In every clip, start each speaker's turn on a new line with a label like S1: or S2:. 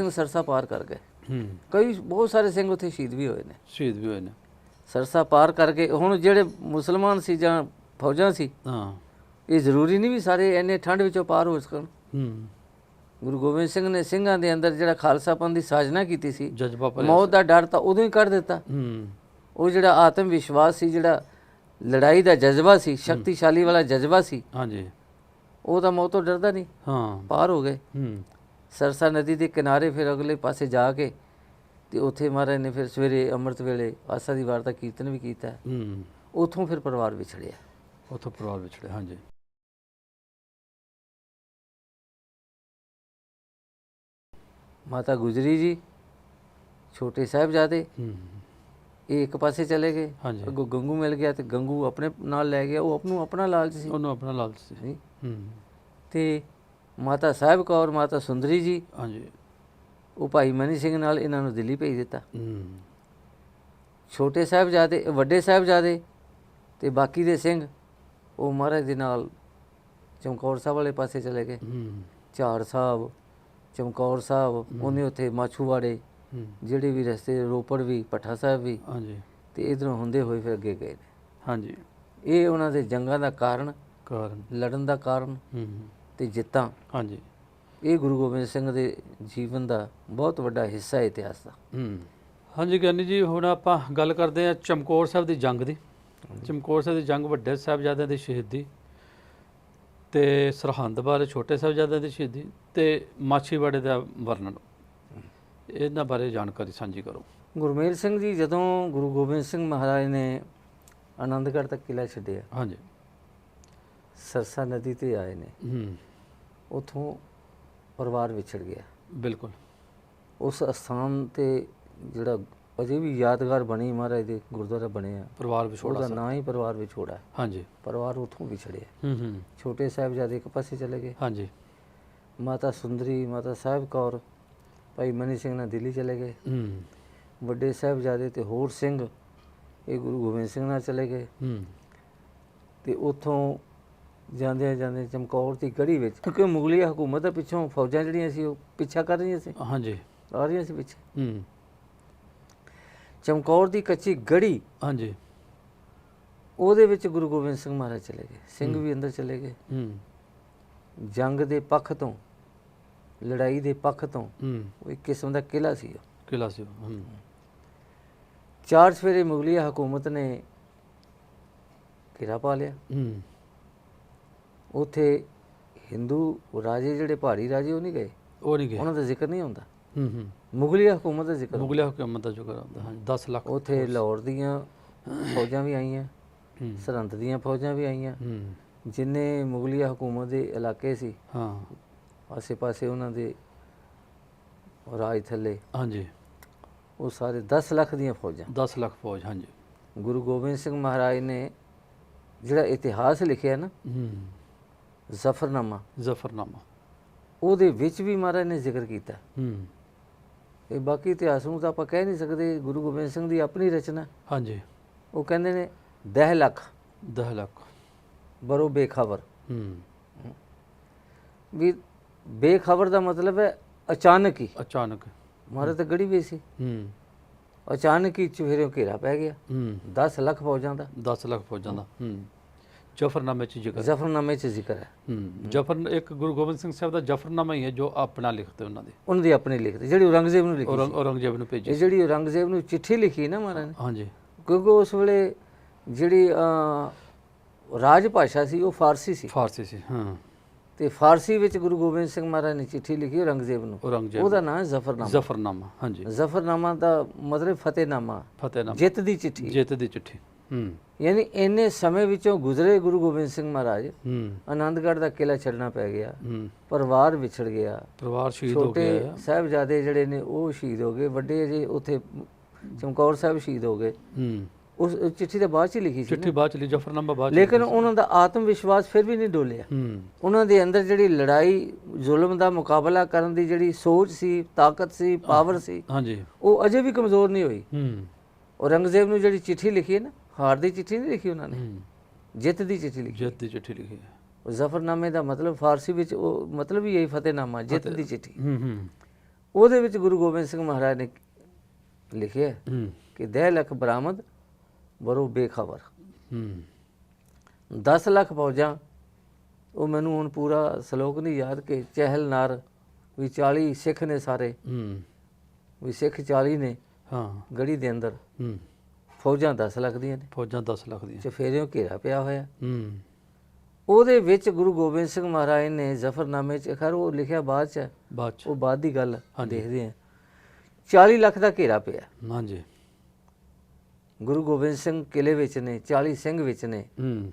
S1: ਸਿੰਘ ਸਰਸਾ ਪਾਰ ਕਰ ਗਏ।
S2: ਹੂੰ।
S1: ਕਈ ਬਹੁਤ ਸਾਰੇ ਸਿੰਘ ਉੱਥੇ ਸ਼ਹੀਦ ਵੀ ਹੋਏ ਨੇ।
S2: ਸ਼ਹੀਦ ਵੀ ਹੋਏ ਨੇ।
S1: ਸਰਸਾ ਪਾਰ ਕਰਕੇ ਹੁਣ ਜਿਹੜੇ ਮੁਸਲਮਾਨ ਸੀ ਜਾਂ ਫੌਜਾਂ ਸੀ
S2: ਹਾਂ।
S1: ਇਹ ਜ਼ਰੂਰੀ ਨਹੀਂ ਵੀ ਸਾਰੇ ਇੰਨੇ ਠੰਡ ਵਿੱਚੋਂ ਪਾਰ ਹੋ ਸਕਣ।
S2: ਹੂੰ।
S1: ਗੁਰੂ ਗੋਬਿੰਦ ਸਿੰਘ ਨੇ ਸਿੰਘਾਂ ਦੇ ਅੰਦਰ ਜਿਹੜਾ ਖਾਲਸਾ ਪੰਥ ਦੀ ਸਾਜਨਾ ਕੀਤੀ ਸੀ ਮੌਤ ਦਾ ਡਰ ਤਾਂ ਉਦੋਂ ਹੀ ਕੱਢ ਦਿੱਤਾ।
S2: ਹੂੰ।
S1: ਉਹ ਜਿਹੜਾ ਆਤਮ ਵਿਸ਼ਵਾਸ ਸੀ ਜਿਹੜਾ ਲੜਾਈ ਦਾ ਜਜ਼ਬਾ ਸੀ ਸ਼ਕਤੀਸ਼ਾਲੀ ਵਾਲਾ ਜਜ਼ਬਾ ਸੀ
S2: ਹਾਂਜੀ।
S1: ਉਹ ਤਾਂ ਮੌਤ ਤੋਂ ਡਰਦਾ ਨਹੀਂ।
S2: ਹਾਂ।
S1: ਪਾਰ ਹੋ ਗਏ।
S2: ਹੂੰ।
S1: ਸਰਸਾ ਨਦੀ ਦੇ ਕਿਨਾਰੇ ਫਿਰ ਅਗਲੇ ਪਾਸੇ ਜਾ ਕੇ ਤੇ ਉੱਥੇ ਮਹਾਰਾਜ ਨੇ ਫਿਰ ਸਵੇਰੇ ਅੰਮ੍ਰਿਤ ਵੇਲੇ ਆਸਾ ਦੀ ਵਾਰ ਦਾ ਕੀਰਤਨ ਵੀ ਕੀਤਾ।
S2: ਹੂੰ।
S1: ਉਥੋਂ ਫਿਰ ਪਰਿਵਾਰ ਵਿਛੜਿਆ।
S2: ਉਥੋਂ ਪਰਿਵਾਰ ਵਿਛੜੇ ਹਾਂਜੀ।
S1: ਮਾਤਾ ਗੁਜਰੀ ਜੀ ਛੋਟੇ ਸਾਹਿਬਜ਼ਾਦੇ
S2: ਹੂੰ।
S1: ਇਹ ਇੱਕ ਪਾਸੇ ਚਲੇ ਗਏ।
S2: ਹਾਂਜੀ।
S1: ਅੱਗੋਂ ਗੰਗੂ ਮਿਲ ਗਿਆ ਤੇ ਗੰਗੂ ਆਪਣੇ ਨਾਲ ਲੈ ਗਿਆ ਉਹ ਆਪਣੂ ਆਪਣਾ ਲਾਲਚ ਸੀ।
S2: ਉਹਨੂੰ ਆਪਣਾ ਲਾਲਚ ਸੀ। ਹੂੰ।
S1: ਤੇ ਮਾਤਾ ਸਾਹਿਬ ਕੌਰ ਮਾਤਾ ਸੁੰਦਰੀ ਜੀ।
S2: ਹਾਂਜੀ।
S1: ਉਹ ਭਾਈ ਮਨੀ ਸਿੰਘ ਨਾਲ ਇਹਨਾਂ ਨੂੰ ਦਿੱਲੀ ਭੇਜ ਦਿੱਤਾ।
S2: ਹੂੰ।
S1: ਛੋਟੇ ਸਾਹਿਬਜ਼ਾਦੇ ਵੱਡੇ ਸਾਹਿਬਜ਼ਾਦੇ ਤੇ ਬਾਕੀ ਦੇ ਸਿੰਘ ਉਹ ਮਹਾਰਾਜ ਦੇ ਨਾਲ ਚਮਕੌਰ ਸਾਹਿਬ ਵਾਲੇ ਪਾਸੇ ਚਲੇ ਗਏ।
S2: ਹੂੰ।
S1: ਝਾੜ ਸਾਹਿਬ ਚਮਕੌਰ ਸਾਹਿਬ ਉਹਨੇ ਉੱਥੇ ਮਾਛੂਵਾੜੇ ਜਿਹੜੇ ਵੀ ਰਸਤੇ ਰੋਪੜ ਵੀ ਪੱਠਾ ਸਾਹਿਬ ਵੀ
S2: ਹਾਂਜੀ।
S1: ਤੇ ਇਧਰੋਂ ਹੁੰਦੇ ਹੋਏ ਫਿਰ ਅੱਗੇ ਗਏ
S2: ਹਾਂਜੀ।
S1: ਇਹ ਉਹਨਾਂ ਦੇ ਜੰਗਾਂ ਦਾ ਕਾਰਨ
S2: ਕਾਰਨ।
S1: ਲੜਨ ਦਾ ਕਾਰਨ।
S2: ਹੂੰ।
S1: ਤੇ ਜਿੱਤਾਂ।
S2: ਹਾਂਜੀ।
S1: ਇਹ ਗੁਰੂ ਗੋਬਿੰਦ ਸਿੰਘ ਦੇ ਜੀਵਨ ਦਾ ਬਹੁਤ ਵੱਡਾ ਹਿੱਸਾ ਹੈ ਇਤਿਹਾਸ ਦਾ।
S2: ਹੂੰ। ਹਾਂਜੀ ਗਿਆਨੀ ਜੀ ਹੁਣ ਆਪਾਂ ਗੱਲ ਕਰਦੇ ਹਾਂ ਚਮਕੌਰ ਸਾਹਿਬ ਦੀ ਜੰਗ ਦੀ। ਚਮਕੌਰ ਸਾਹਿਬ ਦੀ ਜੰਗ ਵੱਡੇ ਸਾਹਿਬਜ਼ਾਦਿਆਂ ਦੀ ਸ਼ਹੀਦੀ ਤੇ ਸਰਹੰਦ ਬਾਰੇ ਛੋਟੇ ਸਾਹਿਬਜ਼ਾਦਿਆਂ ਦੀ ਸ਼ਹੀਦੀ ਤੇ ਮਾਛੀਵਾੜੇ ਦਾ ਵਰਣਨ। ਇਹਨਾਂ ਬਾਰੇ ਜਾਣਕਾਰੀ ਸਾਂਝੀ ਕਰੋ।
S1: ਗੁਰਮੇਲ ਸਿੰਘ ਜੀ ਜਦੋਂ ਗੁਰੂ ਗੋਬਿੰਦ ਸਿੰਘ ਮਹਾਰਾਜ ਨੇ ਆਨੰਦਗੜ੍ਹ ਤੱਕ ਕਿਲਾ ਛੱਡਿਆ
S2: ਹਾਂਜੀ।
S1: ਸਰਸਾ ਨਦੀ ਤੇ ਆਏ ਨੇ।
S2: ਹੂੰ।
S1: ਉਥੋਂ ਪਰਿਵਾਰ ਵਿਛੜ ਗਿਆ।
S2: ਬਿਲਕੁਲ।
S1: ਉਸ ਅਸਥਾਨ ਤੇ ਜਿਹੜਾ ਅਜੇ ਵੀ ਯਾਦਗਾਰ ਬਣੀ ਮਹਾਰਾਜ ਦੇ ਗੁਰਦੁਆਰਾ ਬਣਿਆ
S2: ਪਰਿਵਾਰ ਵਿਛੋੜਾ
S1: ਉਹਦਾ ਨਾਂ ਹੀ ਪਰਿਵਾਰ ਵਿਛੋੜਾ ਹੈ।
S2: ਹਾਂਜੀ।
S1: ਪਰਿਵਾਰ ਉਥੋਂ ਵਿਛੜਿਆ।
S2: ਹੂੰ ਹੂੰ।
S1: ਛੋਟੇ ਸਾਹਿਬਜ਼ਾਦੇ ਇੱਕ ਪਾਸੇ ਚਲੇ ਗਏ।
S2: ਹਾਂਜੀ।
S1: ਮਾਤਾ ਸੁੰਦਰੀ ਮਾਤਾ ਸਾਹਿਬ ਕੌਰ ਭਾਈ ਮਨੀ ਸਿੰਘ ਨਾਲ ਦਿੱਲੀ ਚਲੇ ਗਏ।
S2: ਹੂੰ।
S1: ਵੱਡੇ ਸਾਹਿਬਜ਼ਾਦੇ ਤੇ ਹੋਰ ਸਿੰਘ ਇਹ ਗੁਰੂ ਗੋਬਿੰਦ ਸਿੰਘ ਨਾਲ ਚਲੇ ਗਏ।
S2: ਹੂੰ।
S1: ਤੇ ਉਥੋਂ ਜਾਂਦੇ ਜਾਂਦੇ ਚਮਕੌਰ ਦੀ ਗੜੀ ਵਿੱਚ। ਕਿਉਂਕਿ ਮੁਗਲੀ ਹਕੂਮਤ ਦੇ ਪਿੱਛੋਂ ਫੌਜਾਂ ਜਿਹੜੀਆਂ ਸੀ ਉਹ ਪਿੱਛਾ ਕਰ ਰਹੀਆਂ ਸੀ।
S2: ਹਾਂਜੀ।
S1: ਆ ਰਹੀਆਂ ਸੀ ਪਿੱਛੇ।
S2: ਹੂੰ।
S1: ਚਮਕੌਰ ਦੀ ਕੱਚੀ ਗੜੀ
S2: ਹਾਂਜੀ।
S1: ਉਹਦੇ ਵਿੱਚ ਗੁਰੂ ਗੋਬਿੰਦ ਸਿੰਘ ਮਹਾਰਾਜ ਚਲੇ ਗਏ। ਸਿੰਘ ਵੀ ਅੰਦਰ ਚਲੇ ਗਏ।
S2: ਹੂੰ।
S1: ਜੰਗ ਦੇ ਪੱਖ ਤੋਂ ਲੜਾਈ ਦੇ ਪੱਖ ਤੋਂ
S2: ਹੂੰ।
S1: ਉਹ ਇੱਕ ਕਿਸਮ ਦਾ ਕਿਲਾ ਸੀ ਉਹ।
S2: ਕਿਲਾ ਸੀ ਹੂੰ।
S1: ਚਾਰ ਸਵੇਰੇ ਮੁਗਲੀ ਹਕੂਮਤ ਨੇ ਘੇਰਾ ਪਾ ਲਿਆ।
S2: ਹੂੰ।
S1: ਉਥੇ ਹਿੰਦੂ ਰਾਜੇ ਜਿਹੜੇ ਪਹਾੜੀ ਰਾਜੇ ਉਹ ਨਹੀਂ ਗਏ?
S2: ਉਹ ਨਹੀਂ ਗਏ।
S1: ਉਹਨਾਂ ਦਾ ਜ਼ਿਕਰ ਨਹੀਂ ਹੁੰਦਾ?
S2: ਹੂੰ ਹੂੰ।
S1: ਮੁਗਲੀ ਹਕੂਮਤ ਦਾ ਜ਼ਿਕਰ
S2: ਮੁਗਲਿਆ ਹੁਕੂਮਤ ਦਾ ਜ਼ਿਕਰ ਆਉਂਦਾ ਹਾਂ 10 ਲੱਖ
S1: ਉਥੇ ਲਾਹੌਰ ਦੀਆਂ ਫੌਜਾਂ ਵੀ ਆਈਆਂ ਸਰਹੰਦ ਦੀਆਂ ਫੌਜਾਂ ਵੀ ਆਈਆਂ।
S2: ਹੂੰ।
S1: ਜਿੰਨੇ ਮੁਗਲੀ ਹਕੂਮਤ ਦੇ ਇਲਾਕੇ ਸੀ
S2: ਹਾਂ।
S1: ਆਸੇ-ਪਾਸੇ ਉਹਨਾਂ ਦੇ ਰਾਜ ਥੱਲੇ
S2: ਹਾਂਜੀ।
S1: ਉਹ ਸਾਰੇ 10 ਲੱਖ ਦੀਆਂ ਫੌਜਾਂ।
S2: 10 ਲੱਖ ਫੌਜ ਹਾਂਜੀ।
S1: ਗੁਰੂ ਗੋਬਿੰਦ ਸਿੰਘ ਮਹਾਰਾਜ ਨੇ ਜਿਹੜਾ ਇਤਿਹਾਸ ਲਿਖਿਆ ਨਾ
S2: ਹੂੰ।
S1: ਜ਼ਫਰਨਾਮਾ।
S2: ਜ਼ਫਰਨਾਮਾ।
S1: ਉਹਦੇ ਵਿੱਚ ਵੀ ਮਹਾਰਾਜ ਨੇ ਜ਼ਿਕਰ ਕੀਤਾ।
S2: ਹੂੰ।
S1: ਇਹ ਬਾਕੀ ਇਤਿਹਾਸ ਨੂੰ ਤਾਂ ਆਪਾਂ ਕਹਿ ਨਹੀਂ ਸਕਦੇ ਗੁਰੂ ਗੋਬਿੰਦ ਸਿੰਘ ਦੀ ਆਪਣੀ ਰਚਨਾ।
S2: ਹਾਂਜੀ।
S1: ਉਹ ਕਹਿੰਦੇ ਨੇ 10 ਲੱਖ।
S2: 10 ਲੱਖ।
S1: ਬਰੋ ਬੇਖਬਰ।
S2: ਹੂੰ।
S1: ਵੀ ਬੇਖਬਰ ਦਾ ਮਤਲਬ ਹੈ ਅਚਾਨਕ ਹੀ।
S2: ਅਚਾਨਕ।
S1: ਮਹਾਰਾਜ ਤਾਂ ਗੜੀ ਵੀ ਸੀ।
S2: ਹੂੰ।
S1: ਅਚਾਨਕ ਹੀ ਚੁਹਰੇ ਘੇਰਾ ਪੈ ਗਿਆ।
S2: ਹੂੰ।
S1: 10 ਲੱਖ ਫੌਜਾਂ ਦਾ।
S2: 10 ਲੱਖ ਫੌਜਾਂ ਦਾ। ਹੂੰ। ਜਫਰਨਾਮੇ ਚ ਜ਼ਿਕਰ
S1: ਜ਼ਫਰਨਾਮੇ 'ਚ ਜ਼ਿਕਰ ਹੈ।
S2: ਹੂੰ ਜਫਰ ਇੱਕ ਗੁਰੂ ਗੋਬਿੰਦ ਸਿੰਘ ਸਾਹਿਬ ਦਾ ਜਫਰਨਾਮਾ ਹੀ ਹੈ ਜੋ ਆਪਣਾ ਲਿਖਦੇ ਉਹਨਾਂ ਦੇ।
S1: ਉਹਨਾਂ ਦੀ ਆਪਣੀ ਲਿਖਤ ਜਿਹੜੀ ਔਰੰਗਜ਼ੇਬ ਨੂੰ ਲਿਖੀ
S2: ਔਰੰਗ ਔਰੰਗਜ਼ੇਬ ਨੂੰ
S1: ਇਹ
S2: ਭੇਜੀ
S1: ਜਿਹੜੀ ਔਰੰਗਜ਼ੇਬ ਨੂੰ ਚਿੱਠੀ ਲਿਖੀ ਨਾ ਮਹਾਰਾਜ ਨੇ।
S2: ਹਾਂਜੀ।
S1: ਕਿਉਂਕਿ ਉਸ ਵੇਲੇ ਜਿਹੜੀ ਰਾਜ ਭਾਸ਼ਾ ਸੀ ਉਹ ਫਾਰਸੀ ਸੀ।
S2: ਫਾਰਸੀ ਸੀ ਹਾਂ।
S1: ਤੇ ਫਾਰਸੀ ਵਿੱਚ ਗੁਰੂ ਗੋਬਿੰਦ ਸਿੰਘ ਮਹਾਰਾਜ ਨੇ ਚਿੱਠੀ ਲਿਖੀ ਔਰੰਗਜ਼ੇਬ ਨੂੰ।
S2: ਔਰੰਗਜ਼ੇਬ
S1: ਉਹਦਾ ਨਾਮ ਹੈ ਜ਼ਫਰਨਾਮਾ।
S2: ਜ਼ਫਰਨਾਮਾ ਹਾਂਜੀ।
S1: ਜ਼ਫਰਨਾਮਾ ਦਾ ਮਤਲਬ ਫਤਿਹਨਾਮਾ।
S2: ਫਤਿਹਨਾਮਾ।
S1: ਜਿੱਤ ਦੀ ਚਿੱਠੀ।
S2: ਜਿੱਤ ਦੀ ਚਿੱਠੀ ਹੂੰ।
S1: ਯਾਨੀ ਇੰਨੇ ਸਮੇਂ ਵਿੱਚੋਂ ਗੁਜ਼ਰੇ ਗੁਰੂ ਗੋਬਿੰਦ ਸਿੰਘ ਮਹਾਰਾਜ
S2: ਹੂੰ।
S1: ਆਨੰਦਗੜ੍ਹ ਦਾ ਕਿਲਾ ਛੱਡਣਾ ਪੈ ਗਿਆ
S2: ਹੂੰ।
S1: ਪਰਿਵਾਰ ਵਿਛੜ ਗਿਆ।
S2: ਪਰਿਵਾਰ ਸ਼ਹੀਦ ਹੋ
S1: ਛੋਟੇ
S2: ਗਿਆ।
S1: ਸਾਹਿਬਜ਼ਾਦੇ ਜਿਹੜੇ ਨੇ ਉਹ ਸ਼ਹੀਦ ਹੋ ਗਏ ਵੱਡੇ ਜੇ ਉੱਥੇ ਚਮਕੌਰ ਸਾਹਿਬ ਸ਼ਹੀਦ ਹੋ ਗਏ।
S2: ਹੂੰ।
S1: ਉਸ ਚਿੱਠੀ ਤਾਂ ਬਾਅਦ ਚ ਲਿਖੀ ਸੀ
S2: ਚਿੱਠੀ ਬਾਅਦ ਚ ਲਈ ਜਫਰਨਾਮਾ ਬਾਅਦ ਚ
S1: ਲੇਕਿਨ ਉਹਨਾਂ ਦਾ ਆਤਮ ਵਿਸ਼ਵਾਸ ਫਿਰ ਵੀ ਨਹੀਂ ਡੋਲਿਆ। ਉਹਨਾਂ ਦੇ ਅੰਦਰ ਜਿਹੜੀ ਲੜਾਈ ਜ਼ੁਲਮ ਦਾ ਮੁਕਾਬਲਾ ਕਰਨ ਦੀ ਜਿਹੜੀ ਸੋਚ ਸੀ ਤਾਕਤ ਸੀ ਪਾਵਰ ਸੀ
S2: ਹਾਂਜੀ।
S1: ਉਹ ਅਜੇ ਵੀ ਕਮਜ਼ੋਰ ਨਹੀਂ ਹੋਈ। ਔਰੰਗਜ਼ੇਬ ਨੂੰ ਜਿਹੜੀ ਚਿੱਠੀ ਲਿਖੀ ਹੈ ਨਾ ਹਾਰ ਦੀ ਚਿੱਠੀ ਨਹੀਂ ਲਿਖੀ ਉਹਨਾਂ ਨੇ? ਜਿੱਤ ਦੀ ਚਿੱਠੀ ਲਿਖੀ
S2: ਜਿੱਤ ਦੀ ਚਿੱਠੀ ਲਿਖੀ ਹੈ।
S1: ਉਹ ਜ਼ਫਰਨਾਮੇ ਦਾ ਮਤਲਬ ਫਾਰਸੀ ਵਿੱਚ ਉਹ ਮਤਲਬ ਹੀ ਇਹੀ ਫਤਿਹਨਾਮਾ ਜਿੱਤ ਦੀ ਚਿੱਠੀ।
S2: ਹੂੰ ਹੂੰ।
S1: ਉਹਦੇ ਵਿੱਚ ਗੁਰੂ ਗੋਬਿੰਦ ਸਿੰਘ ਮਹਾਰਾਜ ਨੇ ਲਿਖਿਆ ਕਿ ਦਹਿ ਲਖ ਬਰਾਮਦ ਬਰੋ ਬੇਖਬਰ।
S2: ਹੂੰ।
S1: 10 ਲੱਖ ਫੌਜਾਂ ਉਹ ਮੈਨੂੰ ਹੁਣ ਪੂਰਾ ਸ਼ਲੋਕ ਨਹੀਂ ਯਾਦ ਕਿ ਚਹਿਲ ਨਾਰ ਵੀ 40 ਸਿੱਖ ਨੇ ਸਾਰੇ।
S2: ਹੂੰ।
S1: ਵੀ ਸਿੱਖ 40 ਨੇ
S2: ਹਾਂ।
S1: ਗੜੀ ਦੇ ਅੰਦਰ।
S2: ਹੂੰ।
S1: ਫੌਜਾਂ 10 ਲੱਖ ਦੀਆਂ ਨੇ।
S2: ਫੌਜਾਂ 10 ਲੱਖ ਦੀਆਂ
S1: ਚਫੇਰਿਓਂ ਘੇਰਾ ਪਿਆ ਹੋਇਆ।
S2: ਹੂੰ।
S1: ਉਹਦੇ ਵਿੱਚ ਗੁਰੂ ਗੋਬਿੰਦ ਸਿੰਘ ਮਹਾਰਾਜ ਨੇ ਜ਼ਫਰਨਾਮੇ ਚ ਖੈਰ ਉਹ ਲਿਖਿਆ ਬਾਅਦ ਚ
S2: ਬਾਅਦ ਚ।
S1: ਉਹ ਬਾਅਦ ਦੀ ਗੱਲ। ਦੇਖਦੇ ਆ 40 ਲੱਖ ਦਾ ਘੇਰਾ ਪਿਆ।
S2: ਹਾਂਜੀ।
S1: ਗੁਰੂ ਗੋਬਿੰਦ ਸਿੰਘ ਕਿਲੇ ਵਿੱਚ ਨੇ 40 ਸਿੰਘ ਵਿੱਚ ਨੇ।
S2: ਹੂੰ।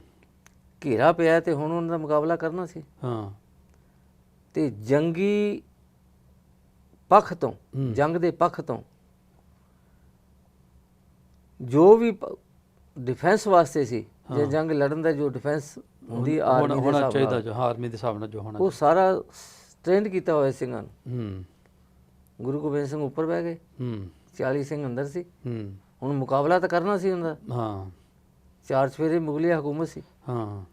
S1: ਘੇਰਾ ਪਿਆ ਤੇ ਹੁਣ ਉਹਨਾਂ ਦਾ ਮੁਕਾਬਲਾ ਕਰਨਾ ਸੀ।
S2: ਹਾਂ।
S1: ਤੇ ਜੰਗੀ ਪੱਖ ਤੋਂ। ਜੰਗ ਦੇ ਪੱਖ ਤੋਂ ਜੋ ਵੀ ਡਿਫੈਂਸ ਵਾਸਤੇ ਸੀ ਜੇ ਜੰਗ ਲੜਨ ਦਾ ਜੋ ਡਿਫੈਂਸ ਹੁੰਦੀ ਆਰਮੀ ਦੇ
S2: ਹੋਣਾ ਚਾਹੀਦਾ ਜੋ ਆਰਮੀ ਦੇ ਹਿਸਾਬ ਨਾਲ ਜੋ ਹੋਣਾ
S1: ਉਹ ਸਾਰਾ ਟ੍ਰੇਨ ਕੀਤਾ ਹੋਇਆ ਸਿੰਘਾਂ ਨੂੰ।
S2: ਹੂੰ।
S1: ਗੁਰੂ ਗੋਬਿੰਦ ਸਿੰਘ ਉੱਪਰ ਬਹਿ ਗਏ।
S2: ਹੂੰ।
S1: 40 ਸਿੰਘ ਅੰਦਰ ਸੀ।
S2: ਹੂੰ।
S1: ਹੁਣ ਮੁਕਾਬਲਾ ਤਾਂ ਕਰਨਾ ਸੀ ਹੁੰਦਾ
S2: ਹਾਂ।
S1: ਚਾਰ ਚਫੇਰੇ ਮੁਗਲੀ ਹਕੂਮਤ ਸੀ।
S2: ਹਾਂ।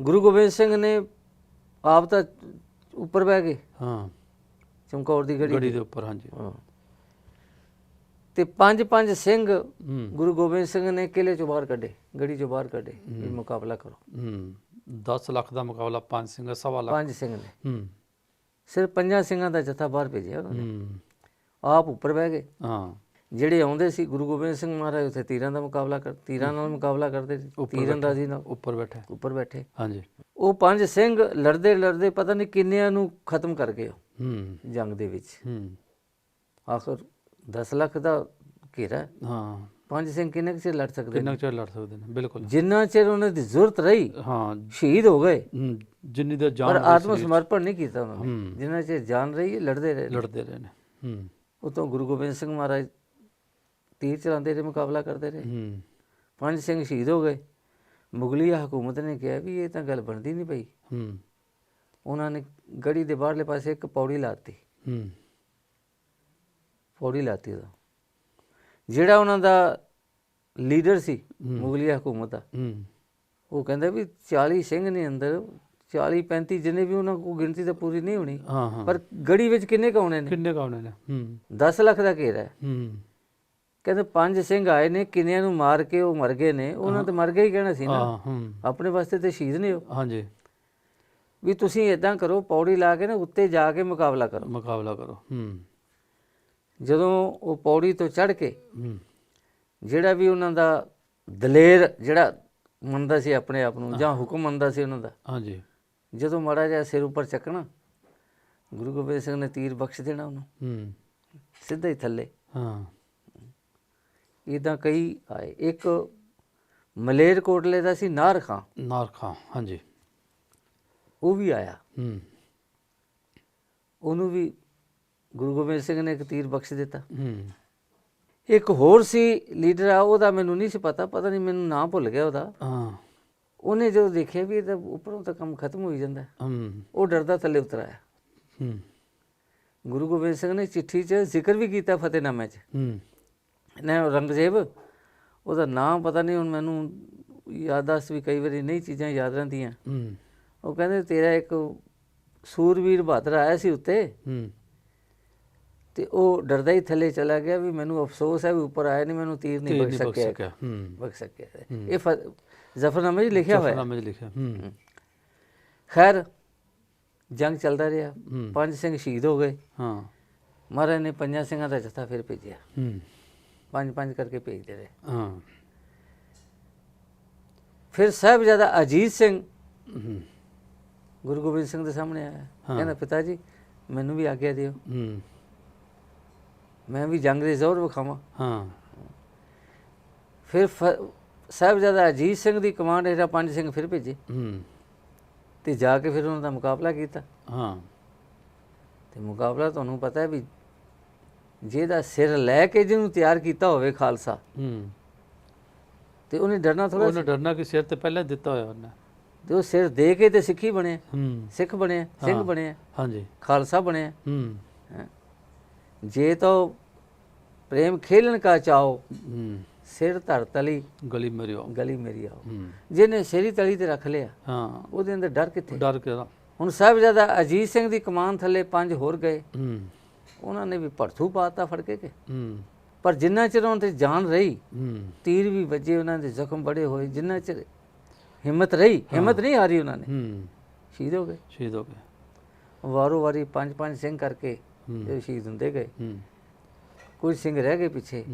S1: ਗੁਰੂ ਗੋਬਿੰਦ ਸਿੰਘ ਨੇ ਆਪ ਤਾਂ ਉੱਪਰ ਬਹਿ ਗਏ।
S2: ਹਾਂ।
S1: ਚਮਕੌਰ ਦੀ ਗੜੀ
S2: ਗੜੀ ਦੇ ਉੱਪਰ ਹਾਂਜੀ।
S1: ਹਾਂ। ਤੇ ਪੰਜ ਪੰਜ ਸਿੰਘ ਗੁਰੂ ਗੋਬਿੰਦ ਸਿੰਘ ਨੇ ਕਿਲੇ ਚੋਂ ਬਾਹਰ ਕੱਢੇ ਗੜੀ ਚੋਂ ਬਾਹਰ ਕੱਢੇ ਵੀ ਮੁਕਾਬਲਾ ਕਰੋ।
S2: ਹੂੰ। 10 ਲੱਖ ਦਾ ਮੁਕਾਬਲਾ ਪੰਜ ਸਿੰਘ ਸਵਾ ਲੱਖ।
S1: ਪੰਜ ਸਿੰਘ ਨੇ।
S2: ਹੂੰ।
S1: ਸਿਰਫ ਪੰਜਾਂ ਸਿੰਘਾਂ ਦਾ ਜਥਾ ਬਾਹਰ ਭੇਜਿਆ ਉਹਨਾਂ ਨੇ।
S2: ਹੂੰ।
S1: ਆਪ ਉੱਪਰ ਬਹਿ ਗਏ।
S2: ਹਾਂ।
S1: ਜਿਹੜੇ ਆਉਂਦੇ ਸੀ ਗੁਰੂ ਗੋਬਿੰਦ ਸਿੰਘ ਮਹਾਰਾਜ ਉੱਥੇ ਤੀਰਾਂ ਦਾ ਮੁਕਾਬਲਾ ਕਰ ਤੀਰਾਂ ਨਾਲ ਮੁਕਾਬਲਾ ਕਰਦੇ ਸੀ ਤੀਰ ਅੰਦਾਜ਼ੀ ਨਾਲ।
S2: ਉੱਪਰ ਬੈਠੇ।
S1: ਉੱਪਰ ਬੈਠੇ।
S2: ਹਾਂਜੀ।
S1: ਉਹ ਪੰਜ ਸਿੰਘ ਲੜਦੇ ਲੜਦੇ ਪਤਾ ਨਹੀਂ ਕਿੰਨਿਆਂ ਨੂੰ ਖਤਮ ਕਰ ਗਏ
S2: ਹੂੰ।
S1: ਜੰਗ ਦੇ ਵਿੱਚ।
S2: ਹੂੰ।
S1: ਆਖਰ 10 ਲੱਖ ਦਾ ਘੇਰਾ ਹੈ। ਪੰਜ ਸਿੰਘ ਕਿੰਨੇ ਚਿਰ ਲੜ ਸਕਦੇ
S2: ਕਿੰਨਾ ਚਿਰ ਲੜ ਸਕਦੇ ਨੇ? ਬਿਲਕੁਲ।
S1: ਜਿੰਨਾ ਚਿਰ ਉਹਨਾਂ ਦੀ ਜ਼ਰੂਰਤ ਰਹੀ
S2: ਹਾਂ।
S1: ਸ਼ਹੀਦ ਹੋ ਗਏ।
S2: ਜਿੰਨੀ ਦਾ
S1: ਪਰ
S2: ਜਾਨ
S1: ਆਤਮ ਸਮਰਪਣ ਨਹੀਂ ਕੀਤਾ ਉਹਨਾਂ ਨੇ। ਜਿੰਨਾ ਚਿਰ ਜਾਨ ਰਹੀ ਲੜਦੇ ਰਹੇ
S2: ਲੜਦੇ ਰਹੇ ਨੇ। ਹੂੰ।
S1: ਉਤੋਂ ਗੁਰੂ ਗੋਬਿੰਦ ਸਿੰਘ ਮਹਾਰਾਜ ਤੀਰ ਚਲਾਉਂਦੇ ਰਹੇ ਮੁਕਾਬਲਾ ਕਰਦੇ ਰਹੇ।
S2: ਹੂੰ।
S1: ਪੰਜ ਸਿੰਘ ਸ਼ਹੀਦ ਹੋ ਗਏ। ਮੁਗਲੀ ਹਕੂਮਤ ਨੇ ਕਿਹਾ ਵੀ ਇਹ ਤਾਂ ਗੱਲ ਬਣਦੀ ਨਹੀਂ ਪਈ।
S2: ਹੂੰ।
S1: ਉਹਨਾਂ ਨੇ ਗੜੀ ਦੇ ਬਾਹਰਲੇ ਪਾਸੇ ਇੱਕ ਪੌੜੀ ਲਾਤੀ
S2: ਹੂੰ।
S1: ਪੌੜੀ ਲਾਤੀ ਉਹਦਾ। ਜਿਹੜਾ ਉਹਨਾਂ ਦਾ ਲੀਡਰ ਸੀ ਮੁਗਲੀ ਹਕੂਮਤ ਦਾ ਉਹ ਕਹਿੰਦਾ ਵੀ 40 ਸਿੰਘ ਨੇ ਅੰਦਰ 40 35 ਜਿੰਨੇ ਵੀ ਉਹਨਾਂ ਕੋਲ ਗਿਣਤੀ ਤਾਂ ਪੂਰੀ ਨਹੀਂ ਹੋਣੀ ਪਰ ਗੜੀ ਵਿੱਚ ਕਿੰਨੇ ਕਾਉਣੇ ਨੇ?
S2: ਕਿੰਨੇ ਕਾਉਣੇ ਨੇ? ਹੂੰ।
S1: 10 ਲੱਖ ਦਾ ਘੇਰਾ ਹੈ।
S2: ਹੂੰ।
S1: ਕਹਿੰਦੇ ਪੰਜ ਸਿੰਘ ਆਏ ਨੇ ਕਿੰਨਿਆਂ ਨੂੰ ਮਾਰ ਕੇ ਉਹ ਮਰ ਗਏ ਨੇ ਉਹਨਾਂ ਤੇ ਮਰ ਗਏ ਹੀ ਕਹਿਣਾ ਸੀ ਨਾ। ਆਪਣੇ ਵਾਸਤੇ ਤੇ ਸ਼ਹੀਦ ਨੇ ਉਹ।
S2: ਹਾਂਜੀ।
S1: ਵੀ ਤੁਸੀਂ ਇਦਾਂ ਕਰੋ ਪੌੜੀ ਲਾ ਕੇ ਨਾ ਉੱਤੇ ਜਾ ਕੇ ਮੁਕਾਬਲਾ ਕਰੋ।
S2: ਮੁਕਾਬਲਾ ਕਰੋ। ਹੂੰ।
S1: ਜਦੋਂ ਉਹ ਪੌੜੀ ਤੋਂ ਚੜ ਕੇ ਜਿਹੜਾ ਵੀ ਉਹਨਾਂ ਦਾ ਦਲੇਰ ਜਿਹੜਾ ਮੰਨਦਾ ਸੀ ਆਪਣੇ ਆਪ ਨੂੰ ਜਾਂ ਹੁਕਮ ਮੰਨਦਾ ਸੀ ਉਹਨਾਂ ਦਾ
S2: ਹਾਂਜੀ।
S1: ਜਦੋਂ ਮਾੜਾ ਜਿਹਾ ਸਿਰ ਉੱਪਰ ਚੱਕਣਾ ਗੁਰੂ ਗੋਬਿੰਦ ਸਿੰਘ ਨੇ ਤੀਰ ਬਖਸ਼ ਦੇਣਾ ਉਹਨੂੰ।
S2: ਹੂੰ।
S1: ਸਿੱਧਾ ਹੀ ਥੱਲੇ।
S2: ਹਾਂ।
S1: ਇਦਾਂ ਕਈ ਆਏ। ਇੱਕ ਮਲੇਰ ਕੋਟਲੇ ਦਾ ਸੀ ਨਾਰ ਖਾਂ।
S2: ਨਾਰਖਾ ਹਾਂਜੀ।
S1: ਉਹ ਵੀ ਆਇਆ।
S2: ਹੂੰ।
S1: ਉਹਨੂੰ ਵੀ ਗੁਰੂ ਗੋਬਿੰਦ ਸਿੰਘ ਨੇ ਇੱਕ ਤੀਰ ਬਖਸ਼ ਦਿੱਤਾ।
S2: ਹੂੰ।
S1: ਇੱਕ ਹੋਰ ਸੀ ਲੀਡਰ ਆ ਉਹਦਾ ਮੈਨੂੰ ਨਹੀਂ ਸੀ ਪਤਾ ਪਤਾ ਨਹੀਂ ਮੈਨੂੰ ਨਾਂ ਭੁੱਲ ਗਿਆ ਉਹਦਾ।
S2: ਹਾਂ।
S1: ਉਹਨੇ ਜਦੋਂ ਦੇਖਿਆ ਵੀ ਇਹ ਤਾਂ ਉੱਪਰੋਂ ਤਾਂ ਕੰਮ ਖਤਮ ਹੋਈ ਜਾਂਦਾ।
S2: ਹੂੰ।
S1: ਉਹ ਡਰਦਾ ਥੱਲੇ ਉਤਰ ਆਇਆ
S2: ਹੂੰ।
S1: ਗੁਰੂ ਗੋਬਿੰਦ ਸਿੰਘ ਨੇ ਚਿੱਠੀ 'ਚ ਜ਼ਿਕਰ ਵੀ ਕੀਤਾ ਫਤਿਹਨਾਮੇ 'ਚ।
S2: ਹੂੰ।
S1: ਨੇ ਰੰਗਜ਼ੇਬ ਉਹਦਾ ਨਾਮ ਪਤਾ ਨਹੀਂ ਹੁਣ ਮੈਨੂੰ ਯਾਦਾਸ਼ਤ ਵੀ ਕਈ ਵਾਰੀ ਨਹੀਂ ਚੀਜ਼ਾਂ ਯਾਦ ਰਹਿੰਦੀਆਂ।
S2: ਹੂੰ।
S1: ਉਹ ਕਹਿੰਦੇ ਤੇਰਾ ਇੱਕ ਸੂਰਵੀਰ ਬਹਾਦਰ ਆਇਆ ਸੀ ਉੱਤੇ।
S2: ਹੂੰ।
S1: ਤੇ ਉਹ ਡਰਦਾ ਹੀ ਥੱਲੇ ਚਲਾ ਗਿਆ ਵੀ ਮੈਨੂੰ ਅਫਸੋਸ ਹੈ ਵੀ ਉੱਪਰ ਆਇਆ ਨਹੀਂ ਮੈਨੂੰ ਤੀਰ ਨਹੀਂ ਬਖ ਸਕਿਆ। ਬਖ ਸਕਿਆ ਇਹ ਜ਼ਫਰਨਾਮੇ 'ਚ ਲਿਖਿਆ ਹੋਇਆ ਹੈ।
S2: ਨਾਮੇ ਲਿਖਿਆ ਹੂੰ।
S1: ਖੈਰ ਜੰਗ ਚੱਲਦਾ ਰਿਹਾ। ਪੰਜ ਸਿੰਘ ਸ਼ਹੀਦ ਹੋ ਗਏ।
S2: ਹਾਂ।
S1: ਮਹਾਰਾਜ ਨੇ ਪੰਜਾਂ ਸਿੰਘਾਂ ਦਾ ਜਥਾ ਫਿਰ ਭੇਜਿਆ।
S2: ਹੂੰ।
S1: ਪੰਜ ਪੰਜ ਕਰਕੇ ਭੇਜਦੇ ਰਹੇ।
S2: ਹਾਂ।
S1: ਫਿਰ ਸਾਹਿਬਜ਼ਾਦਾ ਅਜੀਤ ਸਿੰਘ
S2: ਹੂੰ।
S1: ਗੁਰੂ ਗੋਬਿੰਦ ਸਿੰਘ ਦੇ ਸਾਹਮਣੇ ਆਇਆ। ਕਹਿੰਦਾ ਪਿਤਾ ਜੀ ਮੈਨੂੰ ਵੀ ਆਗਿਆ ਦਿਓ।
S2: ਹੂੰ।
S1: ਮੈਂ ਵੀ ਜੰਗ ਦੇ ਜ਼ੋਰ ਵਿਖਾਵਾਂ।
S2: ਹਾਂ।
S1: ਫਿਰ ਸਾਹਿਬਜ਼ਾਦਾ ਅਜੀਤ ਸਿੰਘ ਦੀ ਕਮਾਂਡ ਹੇਠਾਂ ਪੰਜ ਸਿੰਘ ਫਿਰ ਭੇਜੇ।
S2: ਹੂੰ।
S1: ਤੇ ਜਾ ਕੇ ਫਿਰ ਉਹਨਾਂ ਦਾ ਮੁਕਾਬਲਾ ਕੀਤਾ।
S2: ਹਾਂ।
S1: ਤੇ ਮੁਕਾਬਲਾ ਤੁਹਾਨੂੰ ਪਤਾ ਹੈ ਵੀ ਜਿਹਦਾ ਸਿਰ ਲੈ ਕੇ ਜਿਹਨੂੰ ਤਿਆਰ ਕੀਤਾ ਹੋਵੇ ਖਾਲਸਾ।
S2: ਹੂੰ।
S1: ਤੇ ਉਹਨੇ ਡਰਨਾ ਥੋੜਾ
S2: ਉਹਨੇ ਡਰਨਾ ਕਿ ਸਿਰ ਤੇ ਪਹਿਲਾਂ ਦਿੱਤਾ ਹੋਇਆ ਉਹਨੇ।
S1: ਤੇ ਉਹ ਸਿਰ ਦੇ ਕੇ ਤੇ ਸਿੱਖੀ ਬਣਿਆ
S2: ਹੂੰ।
S1: ਸਿੱਖ ਬਣਿਆ ਸਿੰਘ ਬਣਿਆ
S2: ਹਾਂਜੀ।
S1: ਖਾਲਸਾ
S2: ਹੈਂ।
S1: ਜੇ ਤਾਂ ਪ੍ਰੇਮ ਖੇਲਣ ਕਾ ਚਾਓ ਸਿਰ ਧਰ ਤਲੀ
S2: ਗਲੀ ਮੇਰੀ ਆਓ
S1: ਗਲੀ ਮੇਰੀ ਆਓ। ਜਿਹਨੇ ਸਿਰੀ ਤਲੀ ਤੇ ਰੱਖ ਲਿਆ
S2: ਹਾਂ।
S1: ਉਹਦੇ ਅੰਦਰ ਡਰ ਕਿੱਥੇ?
S2: ਡਰ ਕੇ ਨਾ,
S1: ਹੁਣ ਸਾਹਿਬਜ਼ਾਦਾ ਅਜੀਤ ਸਿੰਘ ਦੀ ਕਮਾਨ ਥੱਲੇ ਪੰਜ ਹੋਰ ਗਏ। ਉਹਨਾਂ ਨੇ ਵੀ ਭੜਥੂ ਪਾਤਾ ਫੜ ਕੇ ਕੇ? ਪਰ ਜਿੰਨਾ ਚਿਰ ਉਹਨਾਂ ਤੇ ਜਾਨ ਰਹੀ ਤੀਰ ਵੀ ਵੱਜੇ ਉਹਨਾਂ ਦੇ ਜ਼ਖਮ ਬੜੇ ਹੋਏ ਜਿੰਨਾ ਚਿਰ ਹਿੰਮਤ ਰਹੀ ਹਿੰਮਤ ਨਹੀਂ ਹਾਰੀ ਉਹਨਾਂ ਨੇ। ਸ਼ਹੀਦ ਹੋ ਗਏ।
S2: ਸ਼ਹੀਦ ਹੋ ਗਏ।
S1: ਵਾਰੋ ਵਾਰੀ ਪੰਜ ਪੰਜ ਸਿੰਘ ਕਰਕੇ ਸ਼ਹੀਦ ਹੁੰਦੇ ਗਏ। ਕੁਝ ਸਿੰਘ ਰਹਿ ਗਏ ਪਿੱਛੇ।